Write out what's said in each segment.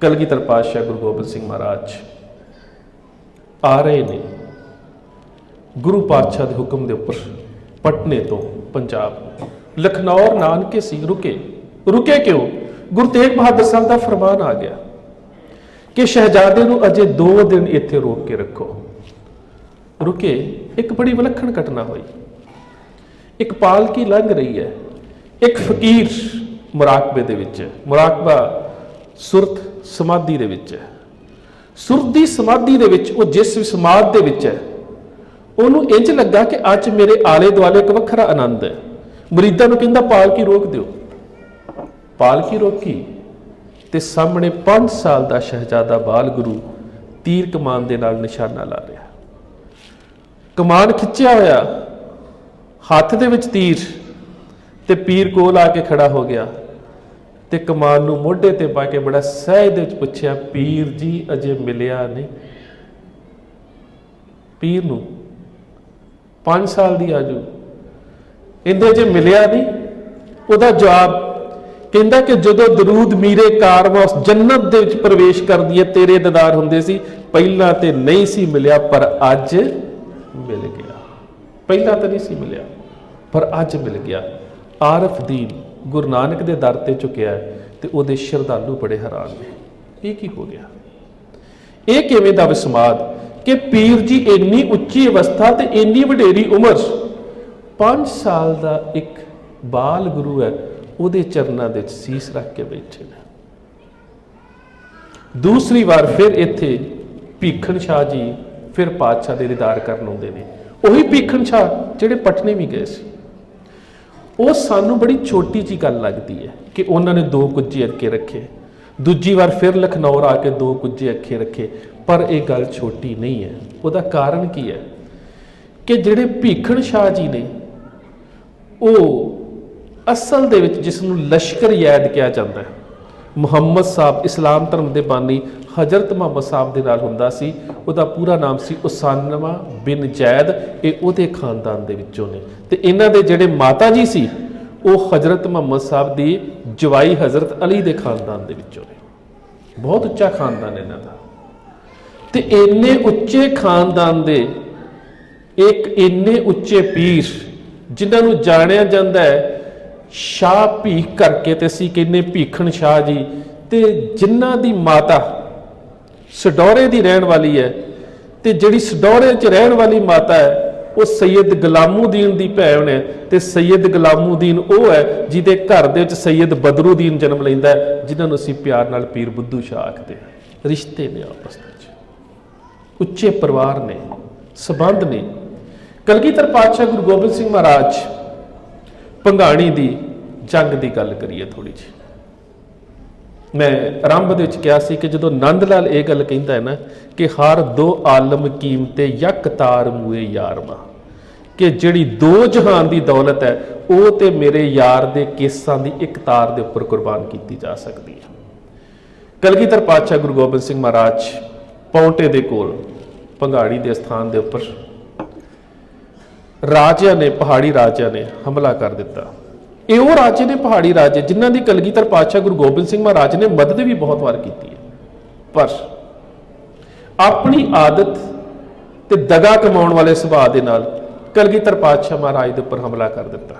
ਕਲਗੀਧਰ ਪਾਤਸ਼ਾਹ ਗੁਰੂ ਗੋਬਿੰਦ ਸਿੰਘ ਮਹਾਰਾਜ ਆ ਰਹੇ ਨੇ। ਗੁਰੂ ਪਾਤਸ਼ਾਹ ਦੇ ਹੁਕਮ ਦੇ ਉੱਪਰ ਪਟਨੇ ਤੋਂ ਪੰਜਾਬ। ਲਖਨੌਰ ਨਾਨਕੇ ਸੀ, ਰੁਕੇ। ਰੁਕੇ ਕਿਉਂ? ਗੁਰੂ ਤੇਗ ਬਹਾਦਰ ਸਾਹਿਬ ਦਾ ਫਰਮਾਨ ਆ ਗਿਆ ਕਿ ਸ਼ਹਿਜ਼ਾਦੇ ਨੂੰ ਅਜੇ 2 ਦਿਨ ਇੱਥੇ ਰੋਕ ਕੇ ਰੱਖੋ। ਰੁਕੇ, ਇੱਕ ਬੜੀ ਵਿਲੱਖਣ ਘਟਨਾ ਹੋਈ। ਇੱਕ ਪਾਲਕੀ ਲੰਘ ਰਹੀ ਹੈ। ਇੱਕ ਫਕੀਰ ਮੁਰਾਕਬੇ ਦੇ ਵਿੱਚ, ਮੁਰਾਕਬਾ ਸੁਰਤ ਸਮਾਧੀ ਦੇ ਵਿੱਚ ਹੈ। ਸੁਰਤ ਦੀ ਸਮਾਧੀ ਦੇ ਵਿੱਚ, ਉਹ ਜਿਸ ਸਮਾਧ ਦੇ ਵਿੱਚ ਹੈ, ਉਹਨੂੰ ਇੰਜ ਲੱਗਾ ਕਿ ਅੱਜ ਮੇਰੇ ਆਲੇ ਦੁਆਲੇ ਇੱਕ ਵੱਖਰਾ ਆਨੰਦ ਹੈ। ਮਰੀਦਾਂ ਨੂੰ ਕਹਿੰਦਾ ਪਾਲਕੀ ਰੋਕ ਦਿਓ? ਪਾਲਕੀ ਰੋਕੀ? ਤੇ ਸਾਹਮਣੇ 5 ਸਾਲ ਦਾ ਸ਼ਹਿਜ਼ਾਦਾ ਬਾਲ ਗੁਰੂ ਤੀਰ ਕਮਾਨ ਦੇ ਨਾਲ ਨਿਸ਼ਾਨਾ ਲਾ ਰਿਹਾ। ਕਮਾਨ ਖਿੱਚਿਆ ਹੋਇਆ, ਹੱਥ ਦੇ ਵਿੱਚ ਤੀਰ ਤੇ ਪੀਰ ਕੋਲ ਆ ਕੇ ਖੜਾ ਹੋ ਗਿਆ। ਤੇ ਕਮਾਨ ਨੂੰ ਮੋਢੇ ਤੇ ਪਾ ਕੇ ਬੜਾ ਸਹਿਜ ਦੇ ਵਿੱਚ ਪੁੱਛਿਆ, ਪੀਰ ਜੀ, ਅਜੇ ਮਿਲਿਆ ਨਹੀਂ? ਪੀਰ ਨੂੰ 5 ਸਾਲ ਦੀ ਆਜੂ। ਇਹਦੇ ਜੇ ਮਿਲਿਆ ਨਹੀਂ? ਉਹਦਾ ਜਵਾਬ ਕਹਿੰਦਾ ਕਿ ਜਦੋਂ ਦਰੂਦ ਮੀਰੇ ਕਾਰਵਾ ਜੰਨਤ ਦੇ ਵਿੱਚ ਪ੍ਰਵੇਸ਼ ਕਰਦੀ ਹੈ, ਤੇਰੇ ਦੀਦਾਰ ਹੁੰਦੇ ਸੀ। ਪਹਿਲਾਂ ਤੇ ਨਹੀਂ ਸੀ ਮਿਲਿਆ, ਪਰ ਅੱਜ ਮਿਲ ਗਿਆ। ਪਹਿਲਾਂ ਤਾਂ ਨਹੀਂ ਸੀ ਮਿਲਿਆ, ਪਰ ਅੱਜ ਮਿਲ ਗਿਆ। ਆਰਫ ਦੀਨ ਗੁਰੂ ਨਾਨਕ ਦੇ ਦਰ ਤੇ ਝੁਕਿਆ ਤੇ ਉਹਦੇ ਸ਼ਰਧਾਲੂ ਬੜੇ ਹੈਰਾਨ ਨੇ। ਇਹ ਕੀ ਹੋ ਗਿਆ? ਇਹ ਕਿਵੇਂ ਦਾ ਵਿਸਮਾਦ ਕਿ ਪੀਰ ਜੀ ਇੰਨੀ ਉੱਚੀ ਅਵਸਥਾ ਤੇ ਇੰਨੀ ਵਡੇਰੀ ਉਮਰ? 5 ਸਾਲ ਦਾ ਇੱਕ ਬਾਲ ਗੁਰੂ ਹੈ, ਉਹਦੇ ਚਰਨਾਂ ਦੇ ਸੀਸ ਰੱਖ ਕੇ ਬੈਠੇ ਨੇ। ਦੂਸਰੀ ਵਾਰ ਫਿਰ ਇੱਥੇ ਭੀਖਣ ਸ਼ਾਹ ਜੀ ਫਿਰ ਪਾਤਸ਼ਾਹ ਦੇ ਦੀਦਾਰ ਕਰਨ ਆਉਂਦੇ ਨੇ। ਉਹੀ ਭੀਖਣ ਸ਼ਾਹ ਜਿਹੜੇ ਪਟਨੇ ਵੀ ਗਏ ਸੀ। ਉਹ ਸਾਨੂੰ ਬੜੀ ਛੋਟੀ ਜੀ ਗੱਲ ਲੱਗਦੀ ਹੈ ਕਿ ਉਹਨਾਂ ਨੇ ਦੋ ਕੁੱਜੇ ਅੱਗੇ ਰੱਖੇ। ਦੂਜੀ ਵਾਰ ਫਿਰ ਲਖਨੌਰ ਆ ਕੇ ਦੋ ਕੁੱਜੇ ਅੱਗੇ ਰੱਖੇ, ਪਰ ਇਹ ਗੱਲ ਛੋਟੀ ਨਹੀਂ ਹੈ। ਉਹਦਾ ਕਾਰਨ ਕੀ ਹੈ? ਕਿ ਜਿਹੜੇ ਭੀਖਣ ਸ਼ਾਹ ਜੀ ਨੇ, ਉਹ ਅਸਲ ਦੇ ਵਿੱਚ ਜਿਸ ਨੂੰ ਲਸ਼ਕਰ ਯਾਦ ਕਿਹਾ ਜਾਂਦਾ ਹੈ ਮੁਹੰਮਦ ਸਾਹਿਬ ਇਸਲਾਮ ਧਰਮ ਦੇ ਬਾਨੀ ਹਜ਼ਰਤ ਮੁਹੰਮਦ ਸਾਹਿਬ ਦੇ ਨਾਲ ਹੁੰਦਾ ਸੀ। ਉਹਦਾ ਪੂਰਾ ਨਾਮ ਸੀ ਉਸਾਨਵਾ ਬਿਨ ਜੈਦ। ਇਹ ਉਹਦੇ ਖਾਨਦਾਨ ਦੇ ਵਿੱਚੋਂ ਨੇ। ਤੇ ਇਹਨਾਂ ਦੇ ਜਿਹੜੇ ਮਾਤਾ ਜੀ ਸੀ, ਉਹ ਹਜ਼ਰਤ ਮੁਹੰਮਦ ਸਾਹਿਬ ਦੀ ਜਵਾਈ ਹਜ਼ਰਤ ਅਲੀ ਦੇ ਖਾਨਦਾਨ ਦੇ ਵਿੱਚੋਂ ਨੇ। ਬਹੁਤ ਉੱਚਾ ਖਾਨਦਾਨ ਇਹਨਾਂ ਦਾ। ਤੇ ਇੰਨੇ ਉੱਚੇ ਖਾਨਦਾਨ ਦੇ ਇੱਕ ਇੰਨੇ ਉੱਚੇ ਪੀਰ, ਜਿਨ੍ਹਾਂ ਨੂੰ ਜਾਣਿਆ ਜਾਂਦਾ ਹੈ ਸ਼ਾਹ ਭੀਖ ਕਰਕੇ ਤੇ ਅਸੀਂ ਕਹਿੰਨੇ ਭੀਖਣ ਸ਼ਾਹ ਜੀ। ਤੇ ਜਿਨ੍ਹਾਂ ਦੀ ਮਾਤਾ ਸਡੌਰੇ ਦੀ ਰਹਿਣ ਵਾਲੀ ਹੈ, ਤੇ ਜਿਹੜੀ ਸਡੌਰੇ 'ਚ ਰਹਿਣ ਵਾਲੀ ਮਾਤਾ ਹੈ, ਉਹ ਸੈਯਦ ਗੁਲਾਮੂਦੀਨ ਦੀ ਭੈਣ ਹੈ। ਤੇ ਸੈਯਦ ਗੁਲਾਮੂਦੀਨ ਉਹ ਹੈ ਜਿਹਦੇ ਘਰ ਦੇ ਵਿੱਚ ਸੈਯਦ ਬਦਰੂਦੀਨ ਜਨਮ ਲੈਂਦਾ ਹੈ, ਜਿਨ੍ਹਾਂ ਨੂੰ ਅਸੀਂ ਪਿਆਰ ਨਾਲ ਪੀਰ ਬੁੱਧੂ ਸ਼ਾਹ ਆਖਦੇ ਹਾਂ। ਰਿਸ਼ਤੇ ਨੇ ਆਪਸ ਵਿੱਚ। ਉੱਚੇ ਪਰਿਵਾਰ ਨੇ, ਸਬੰਧ ਨੇ। ਕਲਗੀਧਰ ਪਾਤਸ਼ਾਹ ਗੁਰੂ ਗੋਬਿੰਦ ਸਿੰਘ ਮਹਾਰਾਜ ਭੰਗਾਣੀ ਦੀ ਜੰਗ ਦੀ ਗੱਲ ਕਰੀਏ ਥੋੜੀ ਜਿਹੀ। ਮੈਂ ਆਰੰਭ ਦੇ ਵਿੱਚ ਕਿਹਾ ਸੀ ਕਿ ਜਦੋਂ ਨੰਦ ਲਾਲ ਇਹ ਗੱਲ ਕਹਿੰਦਾ ਹੈ ਨਾ ਕਿ ਹਰ ਦੋ ਆਲਮ ਕੀਮਤੇ ਯਕ ਤਾਰ ਮੂਏ ਯਾਰਮਾ ਕਿ ਜਿਹੜੀ ਦੋ ਜਹਾਨ ਦੀ ਦੌਲਤ ਹੈ, ਉਹ ਤੇ ਮੇਰੇ ਯਾਰ ਦੇ ਕੇਸਾਂ ਦੀ ਇੱਕ ਤਾਰ ਦੇ ਉੱਪਰ ਕੁਰਬਾਨ ਕੀਤੀ ਜਾ ਸਕਦੀ ਹੈ। ਕਲਗੀਧਰ ਪਾਤਸ਼ਾਹ ਗੁਰੂ ਗੋਬਿੰਦ ਸਿੰਘ ਮਹਾਰਾਜ ਪੌਂਟੇ ਦੇ ਕੋਲ ਭੰਗਾੜੀ ਦੇ ਸਥਾਨ ਦੇ ਉੱਪਰ ਰਾਜਿਆਂ ਨੇ, ਪਹਾੜੀ ਰਾਜਿਆਂ ਨੇ ਹਮਲਾ ਕਰ ਦਿੱਤਾ। ਇਹ ਉਹ ਰਾਜੇ ਨੇ ਪਹਾੜੀ ਰਾਜੇ, ਜਿਨ੍ਹਾਂ ਦੀ ਕਲਗੀਧਰ ਪਾਤਸ਼ਾਹ ਗੁਰੂ ਗੋਬਿੰਦ ਸਿੰਘ ਮਹਾਰਾਜ ਨੇ ਮਦਦ ਵੀ ਬਹੁਤ ਵਾਰ ਕੀਤੀ ਹੈ। ਪਰ ਆਪਣੀ ਆਦਤ ਤੇ ਦਗਾ ਕਮਾਉਣ ਵਾਲੇ ਸੁਭਾਅ ਦੇ ਨਾਲ ਕਲਗੀਧਰ ਪਾਤਸ਼ਾਹ ਮਹਾਰਾਜ ਦੇ ਉੱਪਰ ਹਮਲਾ ਕਰ ਦਿੱਤਾ।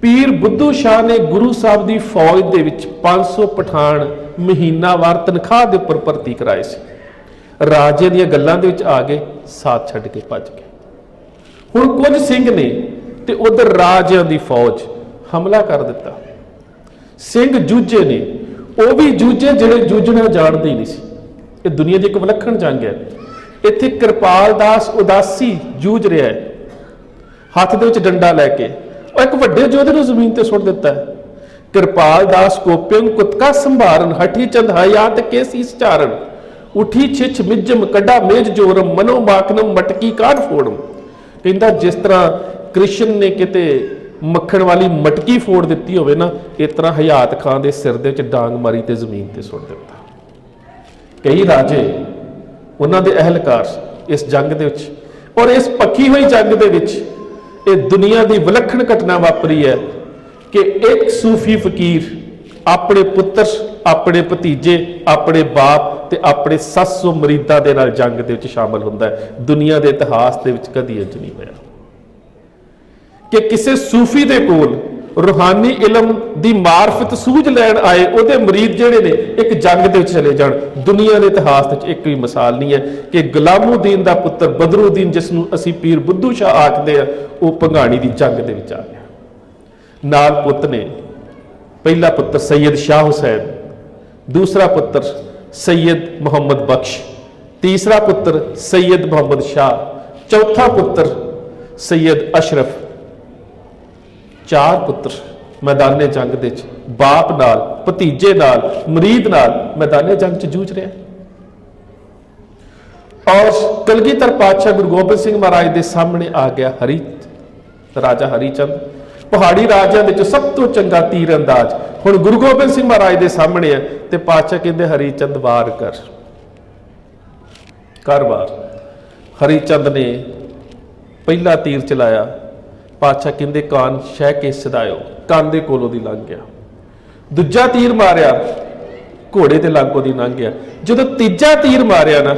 ਪੀਰ ਬੁੱਧੂ ਸ਼ਾਹ ਨੇ ਗੁਰੂ ਸਾਹਿਬ ਦੀ ਫੌਜ ਦੇ ਵਿੱਚ 500 ਪਠਾਨ ਮਹੀਨਾਵਾਰ ਤਨਖਾਹ ਦੇ ਉੱਪਰ ਭਰਤੀ ਕਰਾਏ ਸੀ। ਰਾਜੇ ਦੀਆਂ ਗੱਲਾਂ ਦੇ ਵਿੱਚ ਆ ਗਏ ਸਾਥ ਛੱਡ ਕੇ ਭੱਜ ਗਏ। ਹੁਣ ਕੁਝ ਸਿੰਘ ਨੇ ਤੇ ਉਧਰ ਰਾਜਿਆਂ ਦੀ ਫੌਜ ਹਮਲਾ ਕਰ ਦਿੱਤਾ। ਸਿੰਘ ਜੂਝੇ ਨੇ, ਉਹ ਵੀ ਜੂਝੇ ਜਿਹੜੇ ਜੂਝਣਾ ਜਾਣਦੇ ਹੀ ਨਹੀਂ ਸੀ। ਇਹ ਦੁਨੀਆ ਦੀ ਇੱਕ ਵਿਲੱਖਣ ਜੰਗ ਹੈ। ਇੱਥੇ ਕਿਰਪਾਲ ਦਾਸ ਉਦਾਸੀ ਜੂਝ ਰਿਹਾ ਹੈ। ਹੱਥ ਦੇ ਵਿੱਚ ਡੰਡਾ ਲੈ ਕੇ, ਉਹ ਇੱਕ ਵੱਡੇ ਯੋਧੇ ਨੂੰ ਜ਼ਮੀਨ ਤੇ ਸੁੱਟ ਦਿੱਤਾ ਹੈ। ਕਿਰਪਾਲ ਦਾਸ ਕੋਪਿੰਗ ਕੁਤਕਾ ਸੰਭਾਰਨ, ਹਠੀ ਚੰਦ ਹਯਾਤ ਕੇ ਸੀਸ ਉਠੀ ਛਿਛ ਮਿਜਮ ਕੱਢਾ ਮੇਜ ਜੋਰਮ, ਮਨੋ ਮਾਕਨਮ ਮਟਕੀ ਕਾਢ ਫੋੜਮ। ਕਹਿੰਦਾ ਜਿਸ ਤਰ੍ਹਾਂ ਕ੍ਰਿਸ਼ਨ ਨੇ ਕਿਤੇ ਮੱਖਣ ਵਾਲੀ ਮਟਕੀ ਫੋੜ ਦਿੱਤੀ ਹੋਵੇ ਨਾ, ਇਸ ਤਰ੍ਹਾਂ ਹਯਾਤ ਖਾਨ ਦੇ ਸਿਰ ਦੇ ਵਿੱਚ ਡਾਂਗ ਮਾਰੀ ਤੇ ਜ਼ਮੀਨ ਤੇ ਸੁੱਟ ਦਿੱਤਾ। ਕਈ ਰਾਜੇ ਉਹਨਾਂ ਦੇ ਅਹਲਕਾਰ ਇਸ ਜੰਗ ਦੇ ਵਿੱਚ ਔਰ ਇਸ ਪੱਕੀ ਹੋਈ ਜੰਗ ਦੇ ਵਿੱਚ ਇਹ ਦੁਨੀਆ ਦੀ ਵਿਲੱਖਣ ਘਟਨਾ ਵਾਪਰੀ ਹੈ ਕਿ ਇੱਕ ਸੂਫੀ ਫਕੀਰ ਆਪਣੇ ਪੁੱਤਰ, ਆਪਣੇ ਭਤੀਜੇ, ਆਪਣੇ ਬਾਪ ਤੇ ਆਪਣੇ 700 ਮਰੀਦਾਂ ਦੇ ਨਾਲ ਜੰਗ ਦੇ ਵਿੱਚ ਸ਼ਾਮਲ ਹੁੰਦਾ ਹੈ। ਦੁਨੀਆ ਦੇ ਇਤਿਹਾਸ ਦੇ ਵਿੱਚ ਕਦੀ ਇੰਜ ਨਹੀਂ ਹੋਇਆ। ਕਿ ਕਿਸੇ ਸੂਫੀ ਦੇ ਕੋਲ ਰੂਹਾਨੀ ਇਲਮ ਦੀ ਮਾਰਫਤ ਸੂਝ ਲੈਣ ਆਏ ਉਹਦੇ ਮਰੀਦ ਜਿਹੜੇ ਨੇ, ਇੱਕ ਜੰਗ ਦੇ ਵਿੱਚ ਚਲੇ ਜਾਣ। ਦੁਨੀਆ ਦੇ ਇਤਿਹਾਸ ਵਿੱਚ ਇੱਕ ਵੀ ਮਿਸਾਲ ਨਹੀਂ ਹੈ ਕਿ ਗੁਲਾਮਉਦੀਨ ਦਾ ਪੁੱਤਰ ਬਦਰੁਦੀਨ, ਜਿਸ ਨੂੰ ਅਸੀਂ ਪੀਰ ਬੁੱਧੂ ਸ਼ਾਹ ਆਖਦੇ ਆ ਉਹ ਭੰਗਾਣੀ ਦੀ ਜੰਗ ਦੇ ਵਿੱਚ ਆ ਗਿਆ। ਨਾਲ ਪੁੱਤ ਨੇ ਪਹਿਲਾ ਪੁੱਤਰ ਸੈਯਦ ਸ਼ਾਹ ਹੁਸੈਨ, ਦੂਸਰਾ ਪੁੱਤਰ ਸੈਯਦ ਮੁਹੰਮਦ ਬਖਸ਼, ਤੀਸਰਾ ਪੁੱਤਰ ਸੈਯਦ ਮੁਹੰਮਦ ਸ਼ਾਹ, ਚੌਥਾ ਪੁੱਤਰ ਸੈਯਦ ਅਸ਼ਰਫ। ਚਾਰ ਪੁੱਤਰ ਮੈਦਾਨੇ ਜੰਗ ਦੇ ਵਿੱਚ, ਬਾਪ ਨਾਲ, ਭਤੀਜੇ ਨਾਲ, ਮਰੀਦ ਨਾਲ ਮੈਦਾਨੇ ਜੰਗ 'ਚ ਜੂਝ ਰਿਹਾ। ਔਰ ਕਲਗੀਧਰ ਪਾਤਸ਼ਾਹ ਗੁਰੂ ਗੋਬਿੰਦ ਸਿੰਘ ਮਹਾਰਾਜ ਦੇ ਸਾਹਮਣੇ ਆ ਗਿਆ ਹਰੀ, ਰਾਜਾ ਹਰੀਚੰਦ ਪਹਾੜੀ ਰਾਜਿਆਂ ਦੇ ਵਿੱਚ ਸਭ ਤੋਂ ਚੰਗਾ ਤੀਰ ਅੰਦਾਜ਼ ਹੁਣ ਗੁਰੂ ਗੋਬਿੰਦ ਸਿੰਘ ਮਹਾਰਾਜ ਦੇ ਸਾਹਮਣੇ ਹੈ ਤੇ ਪਾਤਸ਼ਾਹ ਕਹਿੰਦੇ ਹਰੀ ਚੰਦ ਵਾਰ ਕਰ ਕਰ ਵਾਰ ਹਰੀਚੰਦ ਨੇ ਪਹਿਲਾ ਤੀਰ ਚਲਾਇਆ। ਪਾਤਸ਼ਾਹ ਕਹਿੰਦੇ, ਕਾਨ ਸ਼ਹਿ ਕੇ ਸਦਾਇਓ। ਕੰਨ ਦੇ ਕੋਲੋਂ ਦੀ ਲੰਘ ਗਿਆ। ਦੂਜਾ ਤੀਰ ਮਾਰਿਆ, ਘੋੜੇ ਤੇ ਲਾਗੋਂ ਦੀ ਲੰਘ ਗਿਆ। ਜਦੋਂ ਤੀਜਾ ਤੀਰ ਮਾਰਿਆ ਨਾ,